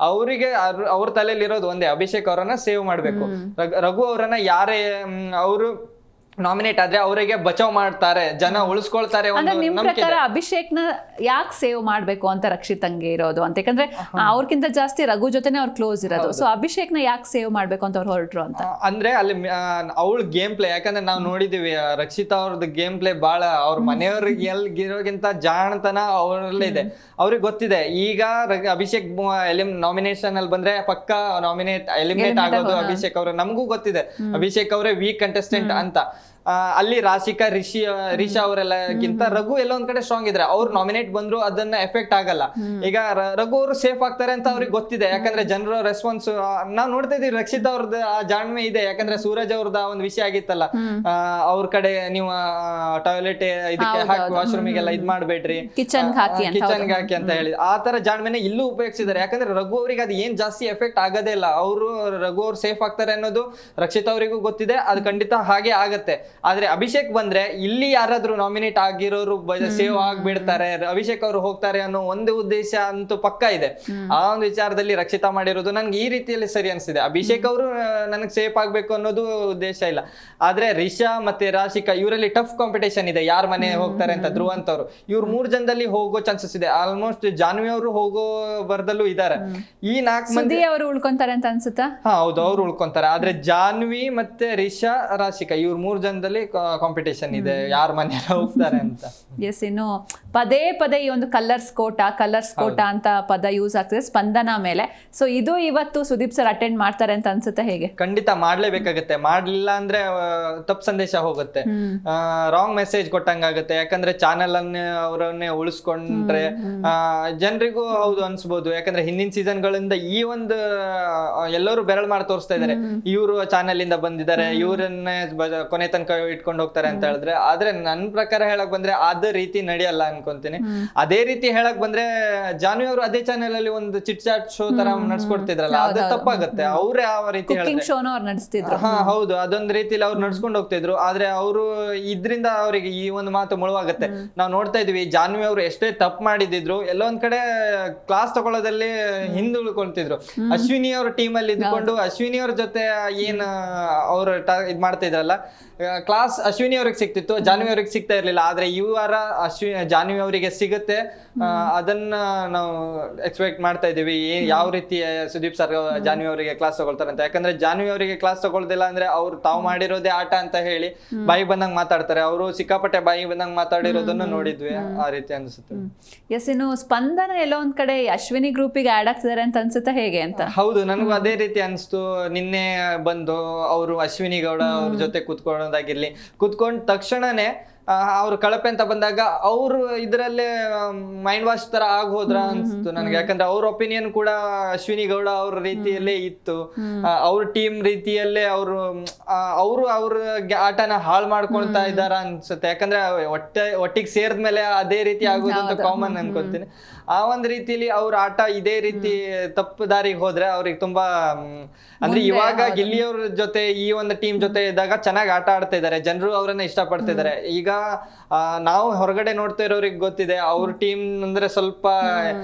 ಅವರಿಗೆ ಅವ್ರ ತಲೆಯಲ್ಲಿ ಇರೋದು ಒಂದೇ ಅಭಿಷೇಕ್ ಅವರನ್ನ ಸೇವ್ ಮಾಡ್ಬೇಕು. ರಘು- ರಘು ಅವರನ್ನ ಯಾರೇ ಅವರು ನಾಮಿನೇಟ್ ಆದ್ರೆ ಅವರಿಗೆ ಬಚಾವ್ ಮಾಡ್ತಾರೆ ಜನ ಉಳಿಸ್ಕೊಳ್ತಾರೆ ಅಂದ್ರೆ ನಿಮ್ ಪ್ರಕಾರ ಪ್ರಕಾರ ಅಭಿಷೇಕ್ನ ಯಾಕೆ ಸೇವ್ ಮಾಡ್ಬೇಕು ಅಂತ ರಕ್ಷಿತಂಗೆ ಇರೋದು ಅಂತ? ಯಾಕಂದ್ರೆ ಅವ್ರಕ್ಕಿಂತ ಜಾಸ್ತಿ ರಘು ಜೊತೆನೆ ಅವ್ರು ಕ್ಲೋಸ್ ಇರೋದು. ಸೊ ಅಭಿಷೇಕ್ನ ಯಾಕೆ ಸೇವ್ ಮಾಡ್ಬೇಕು ಅಂತ ಅವ್ರು ಹೊರಟ್ರು ಅಂತ? ಅಂದ್ರೆ ಅಲ್ಲಿ ಅವಳ ಗೇಮ್ ಪ್ಲೇ ಯಾಕಂದ್ರೆ ನಾವು ನೋಡಿದೀವಿ ರಕ್ಷಿತಾ ಅವ್ರದ್ದು ಗೇಮ್ ಪ್ಲೇ ಬಹಳ ಅವ್ರ ಮನೆಯವ್ರಿಗೆ ಎಲ್ಗಿರೋಗಿಂತ ಜಾಣತನ ಅವ್ರಲ್ಲೇ ಇದೆ. ಅವ್ರಿಗೆ ಗೊತ್ತಿದೆ ಈಗ ಅಭಿಷೇಕ್ ಎಲಿಮ್ ನಾಮಿನೇಷನ್ ಅಲ್ಲಿ ಬಂದ್ರೆ ಪಕ್ಕ ನಾಮಿನೇಟ್ ಎಲಿಮಿನೇಟ್ ಆಗೋದು ಅಭಿಷೇಕ್ ಅವರು. ನಮಗೂ ಗೊತ್ತಿದೆ ಅಭಿಷೇಕ್ ಅವರೇ ವೀಕ್ ಕಂಟೆಸ್ಟೆಂಟ್ ಅಂತ. ಅಲ್ಲಿ ರಾಶಿಕಾ ರಿಷಿ ರಿಷಾ ಅವರೆಲ್ಲಕ್ಕಿಂತ ರಘು ಎಲ್ಲ ಒಂದ್ ಕಡೆ ಸ್ಟ್ರಾಂಗ್ ಇದ್ರೆ. ಅವ್ರು ನಾಮಿನೇಟ್ ಬಂದ್ರು ಅದನ್ನ ಎಫೆಕ್ಟ್ ಆಗಲ್ಲ. ಈಗ ರಘು ಅವರು ಸೇಫ್ ಆಗ್ತಾರೆ ಅಂತ ಅವ್ರಿಗೆ ಗೊತ್ತಿದೆ. ಯಾಕಂದ್ರೆ ಜನರ ರೆಸ್ಪಾನ್ಸ್ ನಾವ್ ನೋಡ್ತಾ ಇದೀವಿ ರಕ್ಷಿತ್ ಅವ್ರದ್ದು ಆ ಜಾಣ್ಮೆ ಇದೆ. ಯಾಕಂದ್ರೆ ಸೂರಜ್ ಅವ್ರದ್ದು ಆ ಒಂದು ವಿಷಯ ಆಗಿತ್ತಲ್ಲ. ಅವ್ರ ಕಡೆ ನೀವು ಟಾಯ್ಲೆಟ್ ಇದಕ್ಕೆ ಹಾಕಿ ವಾಶ್ರೂಮಿಗೆಲ್ಲ ಇದ್ ಮಾಡ್ಬೇಡ್ರಿ. ಕಿಚನ್ಗೆ ಹಾಕಿ ಅಂತ ಕಿಚನ್ ಹಾಕಿ ಅಂತ ಹೇಳಿ ಆ ತರ ಜಾಣ್ಮೆನೆ ಇಲ್ಲೂ ಉಪಯೋಗಿಸಿದ್ದಾರೆ. ಯಾಕಂದ್ರೆ ರಘು ಅವ್ರಿಗೆ ಅದು ಏನ್ ಜಾಸ್ತಿ ಎಫೆಕ್ಟ್ ಆಗೋದೇ ಇಲ್ಲ. ಅವರು ರಘು ಅವ್ರು ಸೇಫ್ ಆಗ್ತಾರೆ ಅನ್ನೋದು ರಕ್ಷಿತ್ ಅವರಿಗೂ ಗೊತ್ತಿದೆ. ಅದು ಖಂಡಿತ ಹಾಗೆ ಆಗತ್ತೆ. ಆದ್ರೆ ಅಭಿಷೇಕ್ ಬಂದ್ರೆ ಇಲ್ಲಿ ಯಾರಾದ್ರೂ ನಾಮಿನೇಟ್ ಆಗಿರೋರು ಸೇವ್ ಆಗ್ಬಿಡ್ತಾರೆ ಅಭಿಷೇಕ್ ಅವರು ಹೋಗ್ತಾರೆ ಅನ್ನೋ ಒಂದು ಉದ್ದೇಶ ಅಂತೂ ಪಕ್ಕ ಇದೆ. ಆ ಒಂದು ವಿಚಾರದಲ್ಲಿ ರಕ್ಷಿತಾ ಮಾಡಿರೋದು ನನ್ಗೆ ಈ ರೀತಿಯಲ್ಲಿ ಸರಿ ಅನ್ಸಿದೆ. ಅಭಿಷೇಕ್ ಅವರು ನನಗೆ ಸೇಫ್ ಆಗ್ಬೇಕು ಅನ್ನೋದು ಉದ್ದೇಶ ಇಲ್ಲ. ಆದ್ರೆ ರಿಷಾ ಮತ್ತೆ ರಾಶಿಕಾ ಇವರಲ್ಲಿ ಟಫ್ ಕಾಂಪಿಟೇಷನ್ ಇದೆ. ಯಾರ ಮನೆ ಹೋಗ್ತಾರೆ ಅಂತ ಧ್ರುವಂತ್ ಅವರು. ಇವ್ರು ಮೂರ್ ಜನದಲ್ಲಿ ಹೋಗೋ ಚಾನ್ಸಸ್ ಇದೆ. ಆಲ್ಮೋಸ್ಟ್ ಜಾನ್ವಿ ಅವರು ಹೋಗೋ ಬರ್ದಲ್ಲೂ ಇದಾರೆ. ಈ ನಾಲ್ಕು ಮಂದಿ ಅವರು ಉಳ್ಕೊಂತಾರೆ ಅಂತ ಅನ್ಸುತ್ತಾ? ಹಾ ಹೌದು ಅವ್ರು ಉಳ್ಕೊಂತಾರೆ. ಆದ್ರೆ ಜಾನ್ವಿ ಮತ್ತೆ ರಿಷಾ ರಾಶಿಕಾ ಇವ್ರು ಮೂರ್ ಜನದಲ್ಲಿ ಸ್ಥಾನದಲ್ಲಿ ಕಾಂಪಿಟೇಷನ್ ಇದೆ. ಯಾರ ಮನೆ ಹೋಗ್ತಾರೆ ಅಂತ. ಎಸ್ ಇನ್ನು ಪದೇ ಪದೇ ಈ ಒಂದು ಕಲರ್ಸ್ ಕೋಟ ಕಲರ್ಸ್ ಕೋಟ ಅಂತ ಪದ ಯೂಸ್ ಆಗ್ತದೆ ಸ್ಪಂದನ ಮೇಲೆ. ಸೊ ಇದು ಇವತ್ತು ಸುದೀಪ್ ಸರ್ ಅಟೆಂಡ್ ಮಾಡ್ತಾರೆ ಅಂತ ಅನ್ಸುತ್ತೆ ಹೇಗೆ? ಖಂಡಿತ ಮಾಡ್ಲೇಬೇಕಾಗತ್ತೆ. ಮಾಡ್ಲಿಲ್ಲ ಅಂದ್ರೆ ತಪ್ಪು ಸಂದೇಶ ಹೋಗುತ್ತೆ. ರಾಂಗ್ ಮೆಸೇಜ್ ಕೊಟ್ಟಂಗಾಗುತ್ತೆ. ಯಾಕಂದ್ರೆ ಚಾನೆಲ್ ಅನ್ನ ಅವರನ್ನೇ ಉಳಿಸ್ಕೊಂಡ್ರೆ ಜನರಿಗೂ ಹೌದು ಅನ್ಸ್ಬೋದು. ಯಾಕಂದ್ರೆ ಹಿಂದಿನ ಸೀಸನ್ ಗಳಿಂದ ಈ ಒಂದು ಎಲ್ಲರೂ ಬೆರಳು ಮಾಡಿ ತೋರಿಸ್ತಾ ಇದಾರೆ. ಇವರು ಚಾನೆಲ್ ಇಂದ ಬಂದಿದ್ದಾರೆ ಇವರನ್ನೇ ಕೊನೆ ತನಕ ಇಟ್ಕೊಂಡು ಹೋಗ್ತಾರೆ ಅಂತ ಹೇಳಿದ್ರೆ ಆದ್ರೆ ನನ್ನ ಪ್ರಕಾರ ಹೇಳಕ್ ಬಂದ್ರೆ ಅದೇ ರೀತಿ ನಡೆಯಲ್ಲ ಅನ್ಕೊಂತೀನಿ. ಅದೇ ರೀತಿ ಹೇಳಕ್ ಬಂದ್ರೆ ಜಾನ್ವಿ ಅವರು ಅದೇ ಚಾನೆಲ್ ಅಲ್ಲಿ ಒಂದು ಚಿಟ್ ಚಾಟ್ ಶೋ ತರ ನಡ್ಸ್ಕೊಡ್ತಿದ್ರಲ್ಲ ಅದು ತಪ್ಪಾಗತ್ತೆ. ಅವ್ರೆ ಯಾವ ರೀತಿ ನಡೆಸ್ತಿದ್ರು. ಹಾ ಹೌದು. ಅದೊಂದ್ ರೀತಿಲಿ ಅವ್ರು ನಡ್ಸ್ಕೊಂಡು ಹೋಗ್ತಿದ್ರು. ಆದ್ರೆ ಅವರು ಇದ್ರಿಂದ ಅವರಿಗೆ ಈ ಒಂದು ಮಾತು ಮುಳುವಾಗತ್ತೆ. ನಾವು ನೋಡ್ತಾ ಇದ್ವಿ ಜಾನ್ವಿ ಅವರು ಎಷ್ಟೇ ತಪ್ಪು ಮಾಡಿದಿದ್ರು ಎಲ್ಲೊಂದ್ ಕಡೆ ಕ್ಲಾಸ್ ತಗೊಳ್ಳೋದಲ್ಲಿ ಹಿಂದುಳ್ಕೊಳ್ತಿದ್ರು. ಅಶ್ವಿನಿ ಅವ್ರ ಟೀಮ್ ಅಲ್ಲಿ ಇದ್ಕೊಂಡು ಅಶ್ವಿನಿ ಅವ್ರ ಜೊತೆ ಏನ್ ಅವ್ರ ಇದ್ ಮಾಡ್ತಾ ಇದ್ರಲ್ಲ ಕ್ಲಾಸ್ ಅಶ್ವಿನಿ ಅವ್ರಿಗೆ ಸಿಕ್ತಿತ್ತು ಜಾನ್ವಿ ಅವ್ರಿಗೆ ಸಿಗ್ತಾ ಇರ್ಲಿಲ್ಲ ಆದ್ರೆ ಈ ವಾರ ಅಶ್ವಿ ಜಾನ್ವಿ ಅವರಿಗೆ ಸಿಗುತ್ತೆ. ಅದನ್ನ ನಾವು ಎಕ್ಸ್ಪೆಕ್ಟ್ ಮಾಡ್ತಾ ಇದೀವಿ ಯಾವ ರೀತಿ ಸುದೀಪ್ ಸರ್ ಜಾನ್ವಿ ಅವರಿಗೆ ಕ್ಲಾಸ್ ತಗೊಳ್ತಾರೆ ಅಂತ. ಯಾಕಂದ್ರೆ ಜಾನ್ವಿ ಅವರಿಗೆ ಕ್ಲಾಸ್ ತಗೊಳ್ದಿಲ್ಲ ಅಂದ್ರೆ ಅವ್ರು ತಾವು ಮಾಡಿರೋದೇ ಆಟ ಅಂತ ಹೇಳಿ ಬಾಯಿ ಬಂದಂಗ್ ಮಾತಾಡ್ತಾರೆ. ಅವರು ಸಿಕ್ಕಾಪಟ್ಟೆ ಬಾಯಿ ಬಂದಂಗ್ ಮಾತಾಡಿರೋದನ್ನ ನೋಡಿದ್ವಿ ಆ ರೀತಿ ಅನ್ಸುತ್ತೆ. ಎಸ್ ಇನ್ನು ಸ್ಪಂದನ ಎಲ್ಲೋ ಒಂದ್ ಕಡೆ ಅಶ್ವಿನಿ ಗ್ರೂಪಿಗೆ ಆಡ್ ಆಗ್ತಿದ್ದಾರೆ ಅಂತ ಅನ್ಸುತ್ತೆ ಹೇಗೆ ಅಂತ? ಹೌದು ನನಗೂ ಅದೇ ರೀತಿ ಅನಿಸ್ತು. ನಿನ್ನೆ ಬಂದು ಅವರು ಅಶ್ವಿನಿ ಗೌಡ ಅವ್ರ ಜೊತೆ ಕುತ್ಕೊಳ್ಳೋದಾಗಿರ್ಲಿ ಕೂತ್ಕೊಂಡ ತಕ್ಷಣನೇ ಅವ್ರು ಕಳಪೆ ಅಂತ ಬಂದಾಗ ಅವ್ರು ಇದರಲ್ಲೇ ಮೈಂಡ್ ವಾಶ್ ತರ ಆಗ್ ಹೋದ್ರ ಅನ್ಸ್ತು ನನ್ಗೆ. ಯಾಕಂದ್ರೆ ಅವ್ರ ಒಪಿನಿಯನ್ ಕೂಡ ಅಶ್ವಿನಿ ಗೌಡ ಅವ್ರ ರೀತಿಯಲ್ಲೇ ಇತ್ತು. ಅವ್ರ ಟೀಮ್ ರೀತಿಯಲ್ಲೇ ಅವರು ಅವರು ಅವ್ರ ಆಟನ ಹಾಳು ಮಾಡ್ಕೊಳ್ತಾ ಇದಾರ ಅನ್ಸುತ್ತೆ. ಯಾಕಂದ್ರೆ ಒಟ್ಟೆ ಒಟ್ಟಿಗೆ ಸೇರಿದ್ಮೇಲೆ ಅದೇ ರೀತಿ ಆಗೋದು ಅಂತ ಕಾಮನ್ ಅನ್ಕೊಂತೀನಿ. ಆ ಒಂದ್ ರೀತಿಲಿ ಅವ್ರ ಆಟ ಇದೇ ರೀತಿ ತಪ್ಪು ದಾರಿಗೆ ಹೋದ್ರೆ ಅವ್ರಿಗೆ ತುಂಬಾ ಅಂದ್ರೆ ಇವಾಗ ಗಿಲ್ಲಿಯವ್ರ ಜೊತೆ ಈ ಒಂದು ಟೀಮ್ ಜೊತೆ ಇದ್ದಾಗ ಚೆನ್ನಾಗಿ ಆಟ ಆಡ್ತಾ ಇದಾರೆ. ಜನರು ಅವರನ್ನ ಇಷ್ಟಪಡ್ತಿದ್ದಾರೆ ಈಗ ನಾವು ಹೊರಗಡೆ ನೋಡ್ತಾ ಇರೋರಿಗೆ ಗೊತ್ತಿದೆ. ಅವ್ರ ಟೀಮ್ ಅಂದ್ರೆ ಸ್ವಲ್ಪ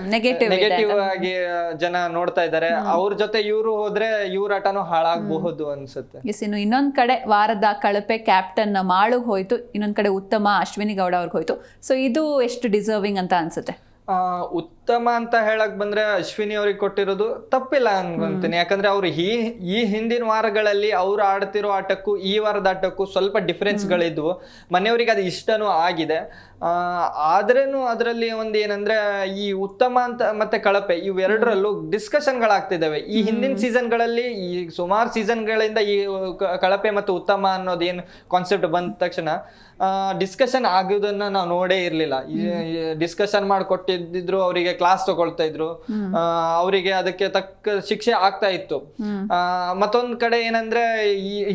ನೆಗೆಟಿವ್ ಆಗಿ ಜನ ನೋಡ್ತಾ ಇದ್ದಾರೆ ಅವ್ರ ಜೊತೆ ಇವರು ಹೋದ್ರೆ ಇವ್ರ ಆಟನೂ ಹಾಳಾಗಬಹುದು ಅನ್ಸುತ್ತೆ. ಎಸ್ ಇನ್ನು ಇನ್ನೊಂದ್ ಕಡೆ ವಾರದ ಕಳಪೆ ಕ್ಯಾಪ್ಟನ್ ಮಾಳು ಹೋಯ್ತು. ಇನ್ನೊಂದ್ ಕಡೆ ಉತ್ತಮ ಅಶ್ವಿನಿ ಗೌಡ ಅವ್ರಿಗೆ ಹೋಯ್ತು. ಸೊ ಇದು ಎಷ್ಟು ಡಿಸರ್ವಿಂಗ್ ಅಂತ ಅನ್ಸುತ್ತೆ? ಆ, ಉತ್ತಮ ಅಂತ ಹೇಳಕ್ ಬಂದ್ರೆ ಅಶ್ವಿನಿ ಅವ್ರಿಗೆ ಕೊಟ್ಟಿರೋದು ತಪ್ಪಿಲ್ಲ ಅನ್ಕೊಂತೀನಿ ಯಾಕಂದ್ರೆ ಅವ್ರು ಈ ಈ ಹಿಂದಿನ ವಾರಗಳಲ್ಲಿ ಅವ್ರು ಆಡ್ತಿರೋ ಆಟಕ್ಕೂ ಈ ವಾರದ ಆಟಕ್ಕೂ ಸ್ವಲ್ಪ ಡಿಫ್ರೆನ್ಸ್ಗಳಿದ್ವು ಮನೆಯವರಿಗೆ ಅದು ಇಷ್ಟನೂ ಆಗಿದೆ. ಆದ್ರೇನು ಅದರಲ್ಲಿ ಒಂದು ಏನಂದ್ರೆ ಈ ಉತ್ತಮ ಅಂತ ಮತ್ತೆ ಕಳಪೆ ಇವೆರಡರಲ್ಲೂ ಡಿಸ್ಕಷನ್ಗಳಾಗ್ತಿದ್ದಾವೆ ಈ ಹಿಂದಿನ ಸೀಸನ್ಗಳಲ್ಲಿ ಈ ಸುಮಾರು ಸೀಸನ್ಗಳಿಂದ ಈ ಕಳಪೆ ಮತ್ತು ಉತ್ತಮ ಅನ್ನೋದೇನು ಕಾನ್ಸೆಪ್ಟ್ ಬಂದ ತಕ್ಷಣ ಡಿಸ್ಕಷನ್ ಆಗೋದನ್ನ ನಾವು ನೋಡೇ ಇರಲಿಲ್ಲ. ಡಿಸ್ಕಷನ್ ಮಾಡಿಕೊಟ್ಟಿದ್ರು ಅವರಿಗೆ ಕ್ಲಾಸ್ ತಗೊಳ್ತಾ ಇದ್ರು. ಅವರಿಗೆ ಅದಕ್ಕೆ ತಕ್ಕ ಶಿಕ್ಷೆ ಆಗ್ತಾ ಇತ್ತು. ಮತ್ತೊಂದ್ ಕಡೆ ಏನಂದ್ರೆ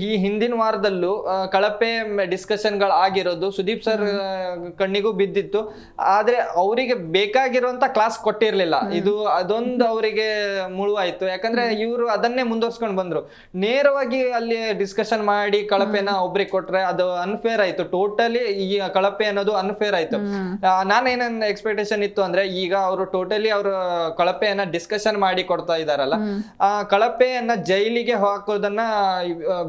ಈ ಹಿಂದಿನ ವಾರದಲ್ಲೂ ಕಳಪೆ ಕಳಪೆ ಡಿಸ್ಕಷನ್ಗಳು ಆಗಿರೋದು ಸುದೀಪ್ ಸರ್ ಕಣ್ಣಿಗೂ ಬಿದ್ದಿತ್ತು. ಆದ್ರೆ ಅವರಿಗೆ ಬೇಕಾಗಿರುವಂತ ಕ್ಲಾಸ್ ಕೊಟ್ಟಿರ್ಲಿಲ್ಲ. ಇದು ಅದೊಂದು ಅವರಿಗೆ ಮುಳುವಾಯ್ತು. ಯಾಕಂದ್ರೆ ಇವರು ಅದನ್ನೇ ಮುಂದುವರ್ಸ್ಕೊಂಡು ಬಂದ್ರು. ನೇರವಾಗಿ ಅಲ್ಲಿ ಡಿಸ್ಕಷನ್ ಮಾಡಿ ಕಳಪೆನ ಒಬ್ರಿಗೆ ಕೊಟ್ರೆ ಅದು ಅನ್ಫೇರ್ ಆಯ್ತು. ಟೋಟಲಿ ಈ ಕಳಪೆ ಅನ್ನೋದು ಅನ್ಫೇರ್ ಆಯ್ತು. ನಾನೇನ ಎಕ್ಸ್ಪೆಕ್ಟೇಷನ್ ಇತ್ತು ಅಂದ್ರೆ ಈಗ ಅವರು ಟೋಟಲಿ ಅವರು ಕಳಪೆಯನ್ನ ಡಿಸ್ಕಷನ್ ಮಾಡಿ ಕೊಡ್ತಾ ಇದಾರಲ್ಲ ಆ ಕಳಪೆಯನ್ನ ಜೈಲಿಗೆ ಹಾಕೋದನ್ನ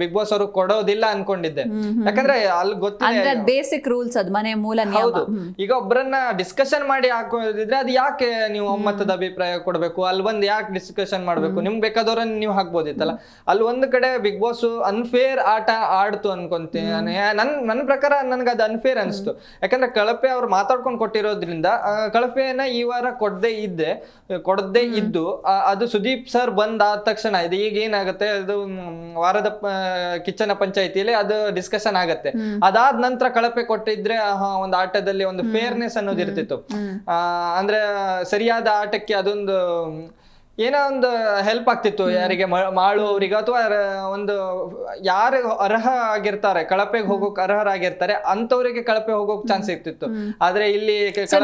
ಬಿಗ್ ಬಾಸ್ ಅವರು ಕೊಡೋದಿಲ್ಲ ಅನ್ಕೊಂಡಿದ್ದೆ. ಯಾಕಂದ್ರೆ ಅಲ್ಲಿ ಗೊತ್ತಿಲ್ಲ ಬೇಸಿಕ್ ರೂಲ್ಸ್ ಅದ್ ಮನೆ ಮೂಲ ಹೌದು. ಈಗ ಒಬ್ಬರನ್ನ ಡಿಸ್ಕಷನ್ ಮಾಡಿ ಹಾಕೋದಿದ್ರೆ ಅದು ಯಾಕೆ ನೀವು ಒಮ್ಮತದ ಅಭಿಪ್ರಾಯ ಕೊಡಬೇಕು? ಅಲ್ಲಿ ಬಂದ್ ಯಾಕೆ ಡಿಸ್ಕಷನ್ ಮಾಡ್ಬೇಕು? ನಿಮ್ಗೆ ಬೇಕಾದವ್ರನ್ನ ನೀವು ಹಾಕ್ಬೋದಿತ್ತಲ್ಲ? ಅಲ್ಲಿ ಒಂದ್ ಕಡೆ ಬಿಗ್ ಬಾಸ್ ಅನ್ಫೇರ್ ಆಟ ಆಡ್ತು ಅನ್ಕೊಂತೀನಿ ನಾನು ನನ್ ನನ್ನ ಪ್ರಕಾರ ನನ್ಗೆ ಅದು ಅನ್ಫೇರ್ ಅನಿಸ್ತು ಯಾಕಂದ್ರೆ ಕಳಪೆ ಅವ್ರು ಮಾತಾಡ್ಕೊಂಡು ಕೊಟ್ಟಿರೋದ್ರಿಂದ ಕಳಪೆಯನ್ನ ಈ ವಾರ ಕೊಡದೆ ಇದ್ದೆ ಕೊಡದೆ ಇದ್ದು ಅದು ಸುದೀಪ್ ಸರ್ ಬಂದ ಆದ ತಕ್ಷಣ ಇದು ಈಗ ಏನಾಗುತ್ತೆ ಅದು ವಾರದ ಕಿಚ್ಚನ ಪಂಚಾಯತಿಯಲ್ಲಿ ಅದು ಡಿಸ್ಕಷನ್ ಆಗತ್ತೆ. ಅದಾದ ನಂತರ ಕಳಪೆ ಕೊಟ್ಟಿದ್ರೆ ಒಂದು ಆಟದಲ್ಲಿ ಒಂದು ಫೇರ್ನೆಸ್ ಅನ್ನೋದು ಇರ್ತಿತ್ತು. ಆ, ಅಂದ್ರೆ ಸರಿಯಾದ ಆಟಕ್ಕೆ ಅದೊಂದು ಏನೋ ಒಂದು ಹೆಲ್ಪ್ ಆಗ್ತಿತ್ತು ಯಾರಿಗೆ ಮಾಡುವವರಿಗೆ ಮಾಳು ಅವರಿಗೆ ಅಥವಾ ಒಂದು ಯಾರು ಅರ್ಹ ಆಗಿರ್ತಾರೆ ಕಳಪೆಗೆ ಹೋಗೋಕ್ ಅರ್ಹರಾಗಿರ್ತಾರೆ ಅಂತವರಿಗೆ ಕಳಪೆ ಹೋಗೋಕ್ ಚಾನ್ಸ್ ಇರ್ತಿತ್ತು ಆದ್ರೆ ಇಲ್ಲಿ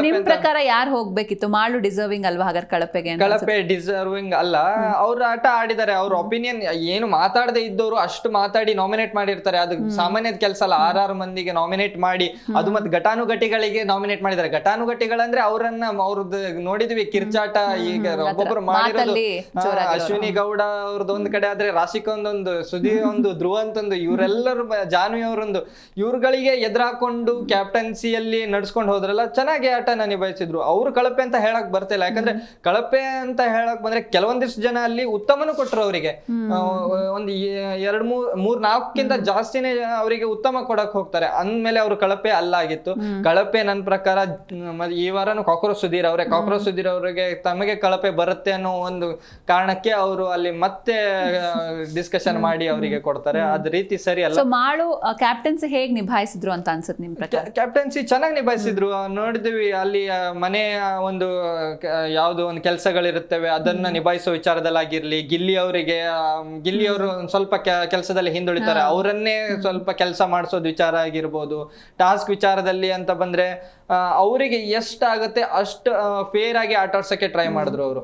ನಿಮ್ ಪ್ರಕಾರ ಯಾರು ಹೋಗ್ಬೇಕಿತ್ತು? ಮಾಳು ಡಿಸರ್ವಿಂಗ್ ಅಲ್ವಾ ಹಾಗಾದ್ರೆ ಕಳಪೆಗೆ ಕಳಪೆ ಡಿಸರ್ವಿಂಗ್ ಅಲ್ಲ ಅವ್ರ ಆಟ ಆಡಿದ್ದಾರೆ ಅವ್ರ ಒಪಿನಿಯನ್ ಏನು ಮಾತಾಡದೆ ಇದ್ದವರು ಅಷ್ಟು ಮಾತಾಡಿ ನಾಮಿನೇಟ್ ಮಾಡಿರ್ತಾರೆ. ಅದು ಸಾಮಾನ್ಯದ ಕೆಲಸ ಅಲ್ಲ ಆರ್ ಆರ್ ಮಂದಿಗೆ ನಾಮಿನೇಟ್ ಮಾಡಿ ಅದು ಮತ್ತೆ ಘಟಾನುಘಟಿಗಳಿಗೆ ನಾಮಿನೇಟ್ ಮಾಡಿದ್ದಾರೆ. ಘಟಾನುಘಟಿಗಳಂದ್ರೆ ಅವರನ್ನ ಅವ್ರದ್ದು ನೋಡಿದ್ವಿ ಕಿರ್ಚಾಟ ಈಗ ಒಬ್ಬೊಬ್ರು ಮಾಡಿರೋ ಅಶ್ವಿನಿ ಗೌಡ ಅವ್ರದ್ದು ಒಂದ್ ಕಡೆ ಆದ್ರೆ ರಾಶಿಕ್ ಒಂದೊಂದು ಸುದೀ ಒಂದು ಧ್ರುವ ಅಂತೊಂದು ಇವರೆಲ್ಲರೂ ಜಾನ್ವಿ ಅವರೊಂದು. ಇವ್ರುಗಳಿಗೆ ಎದುರಾಕೊಂಡು ಕ್ಯಾಪ್ಟನ್ಸಿಯಲ್ಲಿ ನಡ್ಸ್ಕೊಂಡು ಹೋದ್ರಲ್ಲ ಚೆನ್ನಾಗಿ ಆಟನ ನಿಭಾಯಿಸಿದ್ರು. ಅವ್ರು ಕಳಪೆ ಅಂತ ಹೇಳಕ್ ಬರ್ತಿಲ್ಲ. ಯಾಕಂದ್ರೆ ಕಳಪೆ ಅಂತ ಹೇಳಕ್ ಬಂದ್ರೆ ಕೆಲವೊಂದಿಷ್ಟು ಜನ ಅಲ್ಲಿ ಉತ್ತಮನು ಕೊಟ್ರು ಅವರಿಗೆ. ಒಂದ್ ಎರಡ್ ಮೂರ್ ಮೂರ್ ನಾಲ್ಕಿಂತ ಜಾಸ್ತಿನೇ ಅವರಿಗೆ ಉತ್ತಮ ಕೊಡಕ್ ಹೋಗ್ತಾರೆ. ಅಂದ್ಮೇಲೆ ಅವ್ರು ಕಳಪೆ ಅಲ್ಲ ಆಗಿತ್ತು ಕಳಪೆ ನನ್ನ ಪ್ರಕಾರ ಈ ವಾರನು ಕಾಕ್ರೋಚ್ ಸುಧೀರ್ ಅವರೇ. ಕಾಕ್ರೋಚ್ ಸುಧೀರ್ ಅವರಿಗೆ ತಮಗೆ ಕಳಪೆ ಬರುತ್ತೆ ಅನ್ನೋ ಒಂದು ಕಾರಣಕ್ಕೆ ಅವರು ಅಲ್ಲಿ ಮತ್ತೆ ಡಿಸ್ಕಷನ್ ಮಾಡಿ ಅವರಿಗೆ ಕೊಡ್ತಾರೆ. ಅದ್ ರೀತಿ ಸರಿ ಅಲ್ಲ. ಮಾಡು ಕ್ಯಾಪ್ಟನ್ಸಿ ಹೇಗೆ ನಿಭಾಯಿಸಿದ್ರು ಅಂತ ಅನ್ಸುತ್ತೆ ನಿಮ್ ಪ್ರಕಾರ? ಕ್ಯಾಪ್ಟನ್ಸಿ ಚೆನ್ನಾಗಿ ನಿಭಾಯಿಸಿದ್ರು. ನೋಡಿದ್ವಿ ಅಲ್ಲಿ ಮನೆಯ ಒಂದು ಯಾವುದೋ ಒಂದು ಕೆಲಸಗಳಿರುತ್ತವೆ ಅದನ್ನ ನಿಭಾಯಿಸೋ ವಿಚಾರದಲ್ಲಾಗಿರ್ಲಿ ಗಿಲ್ಲಿ ಅವರಿಗೆ ಗಿಲ್ಲಿ ಅವರು ಸ್ವಲ್ಪ ಕೆಲಸದಲ್ಲಿ ಹಿಂದುಳಿತಾರೆ. ಅವರನ್ನೇ ಸ್ವಲ್ಪ ಕೆಲಸ ಮಾಡಿಸೋದು ವಿಚಾರ ಆಗಿರ್ಬೋದು. ಟಾಸ್ಕ್ ವಿಚಾರದಲ್ಲಿ ಅಂತ ಬಂದ್ರೆ ಅವರಿಗೆ ಎಷ್ಟಾಗುತ್ತೆ ಅಷ್ಟು ಫೇರ್ ಆಗಿ ಆಟಾಡ್ಸೋಕೆ ಟ್ರೈ ಮಾಡಿದ್ರು ಅವರು.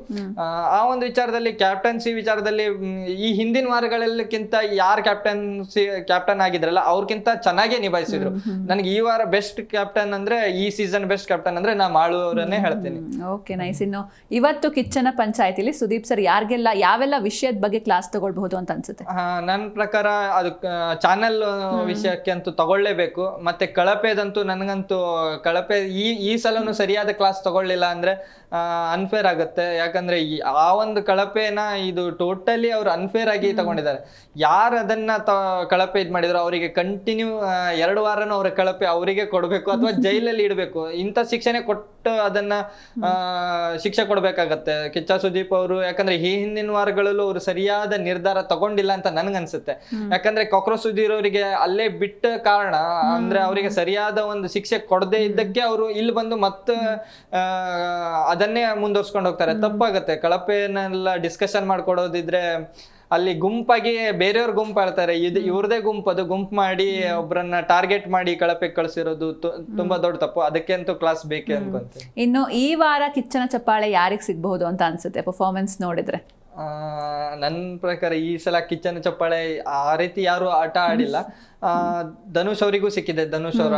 ಆ ಒಂದು ವಿಚಾರದಲ್ಲಿ ಕ್ಯಾಪ್ಟನ್ಸಿ ವಿಚಾರದಲ್ಲಿ ಈ ಹಿಂದಿನ ವಾರಗಳಲ್ಲಕ್ಕಿಂತ ಯಾರು ಕ್ಯಾಪ್ಟನ್ಸಿ ಕ್ಯಾಪ್ಟನ್ ಆಗಿದ್ರಲ್ಲ ಅವ್ರಕ್ಕಿಂತ ಚೆನ್ನಾಗೇ ನಿಭಾಯಿಸಿದ್ರು. ನನಗೆ ಈ ವಾರ ಬೆಸ್ಟ್ ಕ್ಯಾಪ್ಟನ್ ಅಂದ್ರೆ ಈ ಸೀಸನ್ ಬೆಸ್ಟ್ ಕ್ಯಾಪ್ಟನ್ ಅಂದ್ರೆ ನಾ ಮಾಳುವರನ್ನೇ ಹೇಳ್ತೀನಿ. ಓಕೆ ನೈಸ್ ಇನ್ನು ಇವತ್ತು ಕಿಚ್ಚನ ಪಂಚಾಯತಿಲಿ ಸುದೀಪ್ ಸರ್ ಯಾರಿಗೆಲ್ಲ ಯಾವೆಲ್ಲ ವಿಷಯದ ಬಗ್ಗೆ ಕ್ಲಾಸ್ ತಗೊಳ್ಬಹುದು ಅಂತ ಅನ್ಸುತ್ತೆ? ನನ್ನ ಪ್ರಕಾರ ಅದು ಚಾನೆಲ್ ವಿಷಯಕ್ಕೆ ಅಂತೂ ತಗೊಳ್ಳೇಬೇಕು. ಮತ್ತೆ ಕಳಪೆದಂತೂ ನನಗಂತೂ ಕಳಪೆ ಈ ಈ ಸಲನು ಸರಿಯಾದ ಕ್ಲಾಸ್ ತಗೊಳ್ಳಿಲ್ಲ ಅಂದ್ರೆ ಅನ್ಫೇರ್ ಆಗುತ್ತೆ. ಯಾಕಂದ್ರೆ ಈ- ಆ ಒಂದು ಕಳಪೆನ ಇದು ಟೋಟಲಿ ಅವ್ರು ಅನ್ಫೇರ್ ಆಗಿ ತಗೊಂಡಿದ್ದಾರೆ. ಯಾರು ಅದನ್ನ ತ ಕಳಪೆ ಇದು ಮಾಡಿದ್ರು? ಅವರಿಗೆ ಕಂಟಿನ್ಯೂ ಎರಡು ವಾರನೂ ಅವ್ರ ಕಳಪೆ ಅವರಿಗೆ ಕೊಡಬೇಕು ಅಥವಾ ಜೈಲಲ್ಲಿ ಇಡಬೇಕು. ಇಂಥ ಶಿಕ್ಷೆನೆ ಕೊಟ್ಟು ಅದನ್ನ ಶಿಕ್ಷೆ ಕೊಡಬೇಕಾಗತ್ತೆ. ಕಿಚ್ಚ ಸುದೀಪ್ ಅವರು ಯಾಕಂದ್ರೆ ಈ ಹಿಂದಿನ ವಾರಗಳಲ್ಲೂ ಅವರು ಸರಿಯಾದ ನಿರ್ಧಾರ ತಗೊಂಡಿಲ್ಲ ಅಂತ ನನ್ಗನ್ಸುತ್ತೆ. ಯಾಕಂದ್ರೆ ಕಾಕ್ರೋಚ್ ಸುದೀರ್ ಅವರಿಗೆ ಅಲ್ಲೇ ಬಿಟ್ಟ ಕಾರಣ ಅಂದ್ರೆ ಅವರಿಗೆ ಸರಿಯಾದ ಒಂದು ಶಿಕ್ಷೆ ಕೊಡದೇ ಇದ್ದಕ್ಕೆ ಅವರು ಇಲ್ಲಿ ಬಂದು ಮತ್ತೆ ಅದನ್ನೇ ಮುಂದುವರ್ಸ್ಕೊಂಡು ಹೋಗ್ತಾರೆ. ತಪ್ಪಾಗತ್ತೆ. ಕಳಪೆನೆಲ್ಲ ಡಿಸ್ಕಷನ್ ಮಾಡ್ಕೊಡೋದಿದ್ರೆ ಅಲ್ಲಿ ಗುಂಪಾಗಿ ಬೇರೆಯವ್ರ ಗುಂಪು ಆಳ್ತಾರೆ. ಇದು ಇವ್ರದೇ ಗುಂಪು ಅದು ಗುಂಪು ಮಾಡಿ ಒಬ್ರನ್ನ ಟಾರ್ಗೆಟ್ ಮಾಡಿ ಕಳಪೆ ಕಳಿಸಿರೋದು ತುಂಬಾ ದೊಡ್ಡ ತಪ್ಪು. ಅದಕ್ಕೆ ಅಂತೂ ಕ್ಲಾಸ್ ಬೇಕೆ ಅನ್ಕೊಂತ ಇನ್ನು ಈ ವಾರ ಕಿಚ್ಚನ ಚಪ್ಪಾಳೆ ಯಾರಿಗ್ ಸಿಗ್ಬಹುದು ಅಂತ ಅನ್ಸುತ್ತೆ ಪರ್ಫಾರ್ಮೆನ್ಸ್ ನೋಡಿದ್ರೆ? ನನ್ನ ನನ್ ಪ್ರಕಾರ ಈ ಸಲ ಕಿಚ್ಚನ ಚಪ್ಪಾಳೆ ಆ ರೀತಿ ಯಾರು ಆಟ ಆಡಿಲ್ಲ. ಧನುಷ್ ಅವರಿಗೂ ಸಿಕ್ಕಿದೆ. ಧನುಷ್ ಅವರ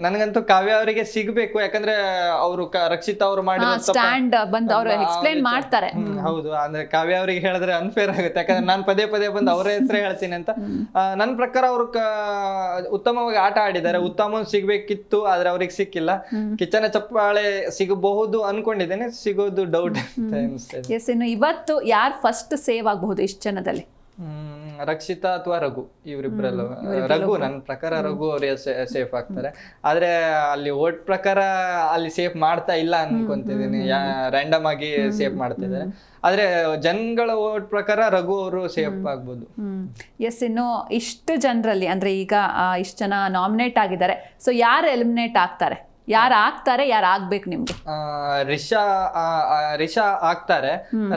ನನಗಂತೂ ಕಾವ್ಯ ಅವರಿಗೆ ಸಿಗಬೇಕು. ಯಾಕಂದ್ರೆ ಅವರು ರಕ್ಷಿತ್ ಅವರು ಮಾಡಿದ ಸ್ಟ್ಯಾಂಡ್ ಬಂದು ಅವರು ಎಕ್ಸ್ಪ್ಲೈನ್ ಮಾಡ್ತಾರೆ. ಹೌದು. ಅಂದ್ರೆ ಕಾವ್ಯ ಅವರಿಗೆ ಹೇಳಿದ್ರೆ ಅನ್ಫೇರ್ ಆಗುತ್ತೆ. ಯಾಕಂದ್ರೆ ನಾನು ಪದೇ ಪದೇ ಬಂದು ಅವರ ಹೆಸರು ಹೇಳ್ತೀನಿ ಅಂತ. ನನ್ನ ಪ್ರಕಾರ ಅವರು ಉತ್ತಮವಾಗಿ ಆಟ ಆಡಿದ್ದಾರೆ. ಉತ್ತಮ ಸಿಗ್ಬೇಕಿತ್ತು ಆದ್ರೆ ಅವ್ರಿಗೆ ಸಿಕ್ಕಿಲ್ಲ. ಕಿಚ್ಚನ ಚಪ್ಪಾಳೆ ಸಿಗಬಹುದು ಅನ್ಕೊಂಡಿದ್ದೇನೆ. ಸಿಗೋದು ಡೌಟ್ ಅಂತ ಇನ್ನು ಇವತ್ತು ಯಾರು ಫಸ್ಟ್ ಸೇವ್ ಆಗಬಹುದು ಇಷ್ಟು ಜನದಲ್ಲಿ? ಹ್ಮ್, ರಕ್ಷಿತಾ ಅಥವಾ ರಘು ಇವರಿಬ್ಬರಲ್ಲ ರಘು ನನ್ನ ಪ್ರಕಾರ ರಘು ಅವರೇ ಸೇಫ್ ಆಗ್ತಾರೆ. ಆದ್ರೆ ಅಲ್ಲಿ ಓಟ್ ಪ್ರಕಾರ ಅಲ್ಲಿ ಸೇಫ್ ಮಾಡ್ತಾ ಇಲ್ಲ ಅನ್ಕೊಂತಿದ್ದೀನಿ. ರ್ಯಾಂಡಮ್ ಆಗಿ ಸೇಫ್ ಮಾಡ್ತಾ ಇದ್ದಾರೆ ಆದ್ರೆ ಜನಗಳ ಓಟ್ ಪ್ರಕಾರ ರಘು ಅವರು ಸೇಫ್ ಆಗ್ಬೋದು. ಎಸ್ ಇನ್ನು ಇಷ್ಟು ಜನರಲ್ಲಿ ಅಂದ್ರೆ ಈಗ ಇಷ್ಟು ಜನ ನಾಮಿನೇಟ್ ಆಗಿದ್ದಾರೆ. ಸೊ ಯಾರು ಎಲಿಮಿನೇಟ್ ಆಗ್ತಾರೆ? ಯಾರು ಆಗ್ತಾರೆ ಯಾರು ಆಗ್ಬೇಕು ನಿಮ್ಗೆ? ರಿಷಾ ರಿಷಾ ಆಗ್ತಾರೆ.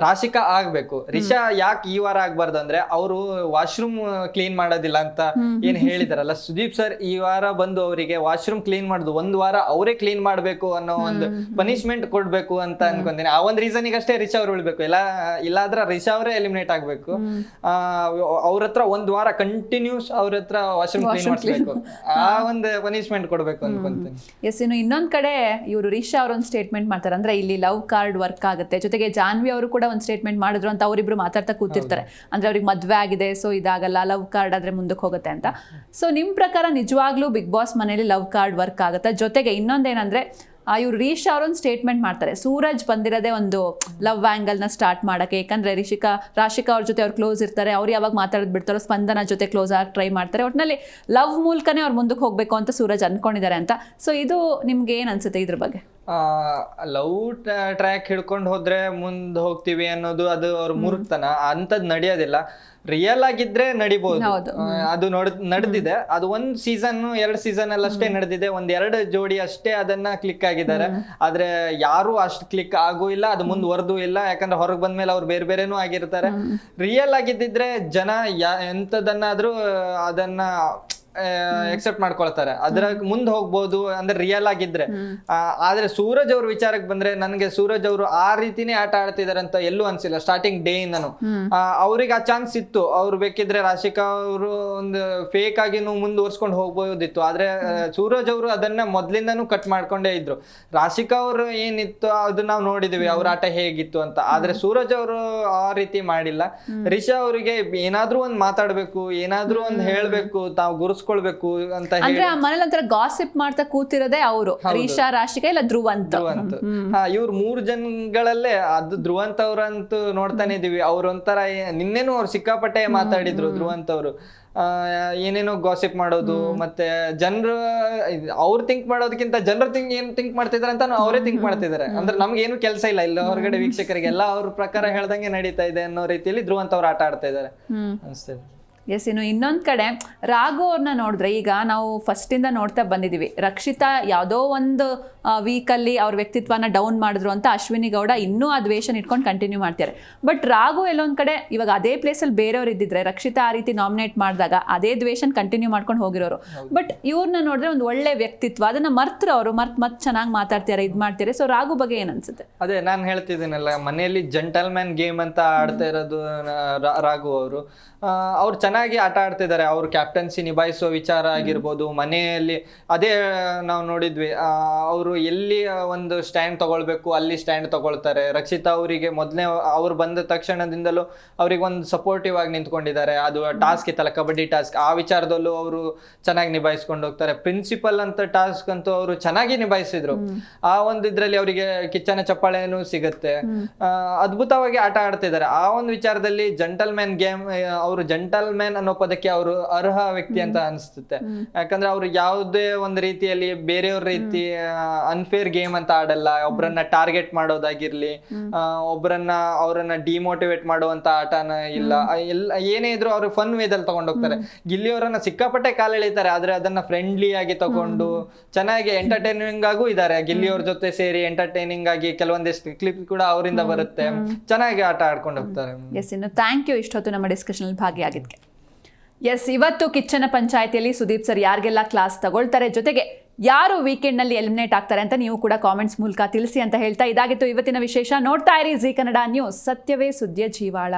ರಾಶಿಕಾ ಆಗ್ಬೇಕು. ರಿಷಾ ಯಾಕೆ ಈ ವಾರ ಆಗ್ಬಾರ್ದು ಅಂದ್ರೆ ಅವರು ವಾಶ್ರೂಮ್ ಕ್ಲೀನ್ ಮಾಡೋದಿಲ್ಲ ಅಂತ ಏನ್ ಹೇಳಿದಾರಲ್ಲ. ಸುದೀಪ್ ಸರ್ ಈ ವಾರ ಬಂದು ಅವರಿಗೆ ವಾಶ್ರೂಮ್ ಕ್ಲೀನ್ ಮಾಡುದು ಒಂದ್ ವಾರ ಅವರೇ ಕ್ಲೀನ್ ಮಾಡ್ಬೇಕು ಅನ್ನೋ ಒಂದು ಪನಿಷ್ಮೆಂಟ್ ಕೊಡ್ಬೇಕು ಅಂತ ಅನ್ಕೊಂತೀನಿ. ಆ ಒಂದ್ ರೀಸನ್ಗೆ ಅಷ್ಟೇ ರಿಷಾ ಅವ್ರು ಉಳ್ಬೇಕು. ಇಲ್ಲ ಇಲ್ಲಾದ್ರೆ ರಿಷಾ ಅವರೇ ಎಲಿಮಿನೇಟ್ ಆಗ್ಬೇಕು. ಅವ್ರ ಹತ್ರ ಒಂದ್ ವಾರ ಕಂಟಿನ್ಯೂಸ್ ಅವ್ರ ಹತ್ರ ವಾಶ್ರೂಮ್ ಕ್ಲೀನ್ ಮಾಡ್ಬೇಕು ಆ ಒಂದು ಪನಿಷ್ಮೆಂಟ್ ಕೊಡ್ಬೇಕು ಅನ್ಕೊಂತೀನಿ. ಎಸ್ ಇನ್ನು ಇನ್ನೊಂದ್ ಕಡೆ ಇವರು ರಿಷಾ ಅವರೊಂದು ಸ್ಟೇಟ್ಮೆಂಟ್ ಮಾಡ್ತಾರೆ. ಅಂದ್ರೆ ಇಲ್ಲಿ ಲವ್ ಕಾರ್ಡ್ ವರ್ಕ್ ಆಗುತ್ತೆ. ಜೊತೆಗೆ ಜಾನ್ವಿ ಅವರು ಕೂಡ ಒಂದು ಸ್ಟೇಟ್ಮೆಂಟ್ ಮಾಡಿದ್ರು ಅಂತ ಅವರಿಬ್ರು ಮಾತಾಡ್ತಾ ಕೂತಿರ್ತಾರೆ. ಅಂದ್ರೆ ಅವ್ರಿಗೆ ಮದ್ವೆ ಆಗಿದೆ ಸೊ ಇದಾಗಲ್ಲ ಲವ್ ಕಾರ್ಡ್ ಆದ್ರೆ ಮುಂದಕ್ಕೆ ಹೋಗುತ್ತೆ ಅಂತ. ಸೊ ನಿಮ್ಮ ಪ್ರಕಾರ ನಿಜವಾಗ್ಲೂ ಬಿಗ್ ಬಾಸ್ ಮನೇಲಿ ಲವ್ ಕಾರ್ಡ್ ವರ್ಕ್ ಆಗುತ್ತೆ? ಜೊತೆಗೆ ಇನ್ನೊಂದೇನಂದ್ರೆ ಇವ್ರು ರೀಶಾ ಅವರೊಂದು ಸ್ಟೇಟ್ಮೆಂಟ್ ಮಾಡ್ತಾರೆ. ಸೂರಜ್ ಬಂದಿರೋದೇ ಒಂದು ಲವ್ ಆ್ಯಂಗಲ್ನ ಸ್ಟಾರ್ಟ್ ಮಾಡೋಕ್ಕೆ. ಯಾಕಂದ್ರೆ ರಿಷಿಕಾ, ರಾಶಿಕಾ ಅವ್ರ ಜೊತೆ ಅವ್ರು ಕ್ಲೋಸ್ ಇರ್ತಾರೆ. ಅವ್ರು ಯಾವಾಗ ಮಾತಾಡೋದು ಬಿಡ್ತಾರೋ ಸ್ಪಂದನ ಜೊತೆ ಕ್ಲೋಸ್ ಆಗಿ ಟ್ರೈ ಮಾಡ್ತಾರೆ. ಒಟ್ಟಿನಲ್ಲಿ ಲವ್ ಮೂಲಕನೇ ಅವ್ರು ಮುಂದಕ್ಕೆ ಹೋಗಬೇಕು ಅಂತ ಸೂರಜ್ ಅಂದ್ಕೊಂಡಿದ್ದಾರೆ ಅಂತ. ಸೊ ಇದು ನಿಮ್ಗೆ ಏನ್ ಅನ್ಸುತ್ತೆ ಇದ್ರ ಬಗ್ಗೆ? ಲವ್ ಟ್ರ್ಯಾಕ್ ಹಿಡ್ಕೊಂಡು ಹೋದ್ರೆ ಮುಂದೆ ಹೋಗ್ತೀವಿ ಅನ್ನೋದು ಅದು ಅವ್ರ ಮುರುಗ್ತನ ಅಂತದ್ ನಡೆಯೋದಿಲ್ಲ. ರಿಯಲ್ ಆಗಿದ್ರೆ ನಡಿಬಹುದು ಅದು ನೋಡ್ ನಡೆದಿದೆ. ಅದು ಒಂದ್ ಸೀಸನ್ ಎರಡ್ ಸೀಸನ್ ಅಲ್ಲಿ ಅಷ್ಟೇ ನಡೆದಿದೆ. ಒಂದ್ ಎರಡು ಜೋಡಿ ಅಷ್ಟೇ ಅದನ್ನ ಕ್ಲಿಕ್ ಆಗಿದ್ದಾರೆ. ಆದ್ರೆ ಯಾರು ಅಷ್ಟು ಕ್ಲಿಕ್ ಆಗು ಇಲ್ಲ ಅದು ಮುಂದುವರೆದು ಇಲ್ಲ. ಯಾಕಂದ್ರೆ ಹೊರಗೆ ಬಂದ್ಮೇಲೆ ಅವ್ರು ಬೇರೆ ಬೇರೆನೂ ಆಗಿರ್ತಾರೆ. ರಿಯಲ್ ಆಗಿದ್ದಿದ್ರೆ ಜನ ಯಾ ಎಂತದನ್ನಾದ್ರೂ ಅದನ್ನ ಎಕ್ಸೆಪ್ಟ್ ಮಾಡ್ಕೊಳ್ತಾರೆ. ಅದ್ರ ಮುಂದೆ ಹೋಗ್ಬೋದು ಅಂದ್ರೆ ರಿಯಲ್ ಆಗಿದ್ರೆ. ಆದ್ರೆ ಸೂರಜ್ ಅವ್ರ ವಿಚಾರಕ್ಕೆ ಬಂದ್ರೆ ನನಗೆ ಸೂರಜ್ ಅವರು ಆ ರೀತಿನೇ ಆಟ ಆಡ್ತಿದಾರೆ ಅಂತ ಎಲ್ಲೂ ಅನ್ಸಿಲ್ಲ ಸ್ಟಾರ್ಟಿಂಗ್ ಡೇ ಇಂದನು. ಅವ್ರಿಗೆ ಆ ಚಾನ್ಸ್ ಇತ್ತು. ಅವ್ರು ಬೇಕಿದ್ರೆ ರಾಶಿಕಾ ಅವರು ಒಂದು ಫೇಕ್ ಆಗಿನೂ ಮುಂದುವರ್ಸ್ಕೊಂಡು ಹೋಗ್ಬೋದಿತ್ತು. ಆದ್ರೆ ಸೂರಜ್ ಅವರು ಅದನ್ನ ಮೊದ್ಲಿಂದನೂ ಕಟ್ ಮಾಡ್ಕೊಂಡೇ ಇದ್ರು. ರಾಶಿಕಾ ಅವರು ಏನಿತ್ತು ಅದನ್ನ ನಾವು ನೋಡಿದ್ವಿ ಅವ್ರ ಆಟ ಹೇಗಿತ್ತು ಅಂತ. ಆದ್ರೆ ಸೂರಜ್ ಅವರು ಆ ರೀತಿ ಮಾಡಿಲ್ಲ. ರಿಷಾ ಅವರಿಗೆ ಏನಾದ್ರೂ ಒಂದ್ ಮಾತಾಡ್ಬೇಕು ಏನಾದ್ರೂ ಒಂದ್ ಹೇಳ್ಬೇಕು ತಾವು ಗುರುಸ್ಕೊಳ್ಬೇಕು ಅಂತ ಅಂದ್ರೆ ಆ ಮನೇಲಿ ಒಂಥರ ಗಾಸಿಪ್ ಮಾಡ್ತಾ ಕೂತಿರೋದೇ ಅವರು ರೀಶಾ ರಾಶಿಕಾ ಇಲ್ಲ ಧ್ರುವಂತ. ಧ್ರುವಂತ್. ಹಾ ಇವ್ರ ಮೂರ್ ಜನಗಳಲ್ಲೇ ಅದು ಧ್ರುವಂತ ಅವ್ರಂತೂ ನೋಡ್ತಾನೆ ಇದೀವಿ. ಅವ್ರ ಒಂಥರ ನಿನ್ನೆನೂ ಅವ್ರು ಸಿಕ್ಕಾಪಟ್ಟೆ ಮಾತಾಡಿದ್ರು ಧ್ರುವಂತ ಅವರು. ಆ, ಏನೇನೋ ಗಾಸಿಪ್ ಮಾಡೋದು ಮತ್ತೆ ಜನರು ಅವ್ರು ಥಿಂಕ್ ಮಾಡೋದಕ್ಕಿಂತ ಜನರು ಥಿಂಕ್ ಏನ್ ಥಿಂಕ್ ಮಾಡ್ತಿದಾರೆ ಅಂತ ಅವರೇ ಥಿಂಕ್ ಮಾಡ್ತಿದ್ದಾರೆ ಅಂದ್ರೆ ನಮ್ಗೆ ಏನು ಕೆಲಸ ಇಲ್ಲ. ಇಲ್ಲ ಹೊರಗಡೆ ವೀಕ್ಷಕರಿಗೆ ಎಲ್ಲ ಅವ್ರ ಪ್ರಕಾರ ಹೇಳ್ದಂಗೆ ನಡೀತಾ ಇದೆ ಅನ್ನೋ ರೀತಿಯಲ್ಲಿ ಧ್ರುವಂತ ಅವ್ರು ಆಟ ಆಡ್ತಾ ಇದ್ದಾರೆ ಅನ್ಸ್ತದೆ. ಎಸ್, ಇನ್ನು ಇನ್ನೊಂದು ಕಡೆ ರಾಘು ಅವ್ರನ್ನ ನೋಡಿದ್ರೆ ಈಗ ನಾವು ಫಸ್ಟಿಂದ ನೋಡ್ತಾ ಬಂದಿದ್ದೀವಿ. ರಕ್ಷಿತಾ ಯಾವುದೋ ಒಂದು ವೀಕಲ್ಲಿ ಅವ್ರ ವ್ಯಕ್ತಿತ್ವನ ಡೌನ್ ಮಾಡಿದ್ರು ಅಂತ ಅಶ್ವಿನಿ ಗೌಡ ಇನ್ನೂ ಆ ದ್ವೇಷನ ಇಟ್ಕೊಂಡು ಕಂಟಿನ್ಯೂ ಮಾಡ್ತಾರೆ ಬಟ್ ರಾಘು ಎಲ್ಲೊಂದು ಕಡೆ ಇವಾಗ ಅದೇ ಪ್ಲೇಸಲ್ಲಿ ಬೇರೆಯವ್ರು ಇದ್ದಿದ್ರೆ ರಕ್ಷಿತಾ ಆ ರೀತಿ ನಾಮಿನೇಟ್ ಮಾಡಿದಾಗ ಅದೇ ದ್ವೇಷನ ಕಂಟಿನ್ಯೂ ಮಾಡ್ಕೊಂಡು ಹೋಗಿರೋರು. ಬಟ್ ಇವ್ರನ್ನ ನೋಡಿದ್ರೆ ಒಂದು ಒಳ್ಳೆ ವ್ಯಕ್ತಿತ್ವ ಅದನ್ನ ಮರ್ತರು ಅವರು ಮರ್ತ್ ಮತ್ತೆ ಚೆನ್ನಾಗಿ ಮಾತಾಡ್ತಾರೆ ಇದು ಮಾಡ್ತಾರೆ ಸೊ ರಾಘು ಬಗ್ಗೆ ಏನು ಅನ್ಸುತ್ತೆ? ಅದೇ ನಾನು ಹೇಳ್ತಿದ್ದೀನಲ್ಲ ಮನೆಯಲ್ಲಿ ಜೆಂಟಲ್ಮ್ಯಾನ್ ಗೇಮ್ ಅಂತ ಆಡ್ತಾ ಇರೋದು ರಾಘು ಅವರು. ಅವ್ರು ಚೆನ್ನಾಗಿ ಆಟ ಆಡ್ತಿದ್ದಾರೆ ಅವ್ರು ಕ್ಯಾಪ್ಟನ್ಸಿ ನಿಭಾಯಿಸೋ ವಿಚಾರ ಆಗಿರ್ಬೋದು ಮನೆಯಲ್ಲಿ ಅದೇ ನಾವು ನೋಡಿದ್ವಿ. ಅವರು ಎಲ್ಲಿ ಒಂದು ಸ್ಟ್ಯಾಂಡ್ ತಗೊಳ್ಬೇಕು ಅಲ್ಲಿ ಸ್ಟ್ಯಾಂಡ್ ತಗೊಳ್ತಾರೆ. ರಕ್ಷಿತಾ ಅವರಿಗೆ ಮೊದಲನೇ ಅವ್ರು ಬಂದ ತಕ್ಷಣದಿಂದಲೂ ಅವ್ರಿಗೆ ಒಂದು ಸಪೋರ್ಟಿವ್ ಆಗಿ ನಿಂತ್ಕೊಂಡಿದ್ದಾರೆ. ಅದು ಟಾಸ್ಕ್ ಇತ್ತಲ್ಲ ಕಬಡ್ಡಿ ಟಾಸ್ಕ್ ಆ ವಿಚಾರದಲ್ಲೂ ಅವರು ಚೆನ್ನಾಗಿ ನಿಭಾಯಿಸ್ಕೊಂಡು ಹೋಗ್ತಾರೆ. ಪ್ರಿನ್ಸಿಪಲ್ ಅಂತ ಟಾಸ್ಕ್ ಅಂತೂ ಅವರು ಚೆನ್ನಾಗಿ ನಿಭಾಯಿಸಿದ್ರು. ಆ ಒಂದು ಇದ್ರಲ್ಲಿ ಅವರಿಗೆ ಕಿಚ್ಚನ ಚಪ್ಪಾಳೆನೂ ಸಿಗುತ್ತೆ. ಅದ್ಭುತವಾಗಿ ಆಟ ಆಡ್ತಿದ್ದಾರೆ. ಆ ಒಂದು ವಿಚಾರದಲ್ಲಿ ಜಂಟಲ್ ಮ್ಯಾನ್ ಗೇಮ್ ಅವರು ಜಂಟಲ್ ಮ್ಯಾನ್ ಅನ್ನೋ ಪದಕ್ಕೆ ಅವರು ಅರ್ಹ ವ್ಯಕ್ತಿ ಅಂತ ಅನಿಸುತ್ತೆ. ಯಾಕಂದ್ರೆ ಅವ್ರು ಯಾವುದೇ ಒಂದು ರೀತಿಯಲ್ಲಿ ಬೇರೆಯವ್ರ ರೀತಿ ಅನ್ಫೇರ್ ಗೇಮ್ ಅಂತ ಆಡಲ್ಲ ಒಬ್ರನ್ನ ಟಾರ್ಗೆಟ್ ಮಾಡೋದಾಗಿರ್ಲಿ ಆ, ಒಬ್ರನ್ನ ಅವರನ್ನ ಡಿಮೋಟಿವೇಟ್ ಮಾಡುವಂತ ಆಟನ ಇಲ್ಲ ಎಲ್ಲ ಏನೇ ಇದ್ರು ಅವರು ಫನ್ ವೇದಲ್ಲಿ ತಗೊಂಡೋಗ್ತಾರೆ. ಗಿಲ್ಲಿಯವರನ್ನ ಸಿಕ್ಕಾಪಟ್ಟೆ ಕಾಲೆಳಿತಾರೆ ಆದ್ರೆ ಅದನ್ನ ಫ್ರೆಂಡ್ಲಿ ಆಗಿ ತಗೊಂಡು ಚೆನ್ನಾಗಿ ಎಂಟರ್ಟೈನಿಂಗ್ ಆಗೂ ಇದ್ದಾರೆ ಗಿಲ್ಲಿಯವ್ರ ಜೊತೆ ಸೇರಿ ಎಂಟರ್ಟೈನಿಂಗ್ ಆಗಿ ಕೆಲವೊಂದಿಷ್ಟು ಕ್ಲಿಪ್ ಕೂಡ ಅವರಿಂದ ಬರುತ್ತೆ. ಚೆನ್ನಾಗಿ ಆಟ ಆಡ್ಕೊಂಡು ಹೋಗ್ತಾರೆ. ಎಸ್ ಇನ್ನು ಥ್ಯಾಂಕ್ ಯು ಇಷ್ಟೊತ್ತು ನಮ್ಮ ಡಿಸ್ಕಷನ್ ಭಾಗಿಯಾಗಿದ್ದಕ್ಕೆ. ಎಸ್ ಇವತ್ತು ಕಿಚ್ಚನ ಪಂಚಾಯತಿಯಲ್ಲಿ ಸುದೀಪ್ ಸರ್ ಯಾರಿಗೆಲ್ಲ ಕ್ಲಾಸ್ ತಗೊಳ್ತಾರೆ ಜೊತೆಗೆ ಯಾರು ವೀಕೆಂಡ್ನಲ್ಲಿ ಎಲಿಮಿನೇಟ್ ಆಗ್ತಾರೆ ಅಂತ ನೀವು ಕೂಡ ಕಾಮೆಂಟ್ಸ್ ಮೂಲಕ ತಿಳಿಸಿ ಅಂತ ಹೇಳ್ತಾ ಇದಾಗಿತ್ತು. ಇವತ್ತಿನ ವಿಶೇಷ ನೋಡ್ತಾ ಇರಿ ಜಿ ಕನ್ನಡ ನ್ಯೂಸ್ ಸತ್ಯವೇ ಸುದ್ದಿಯ ಜೀವಾಳ.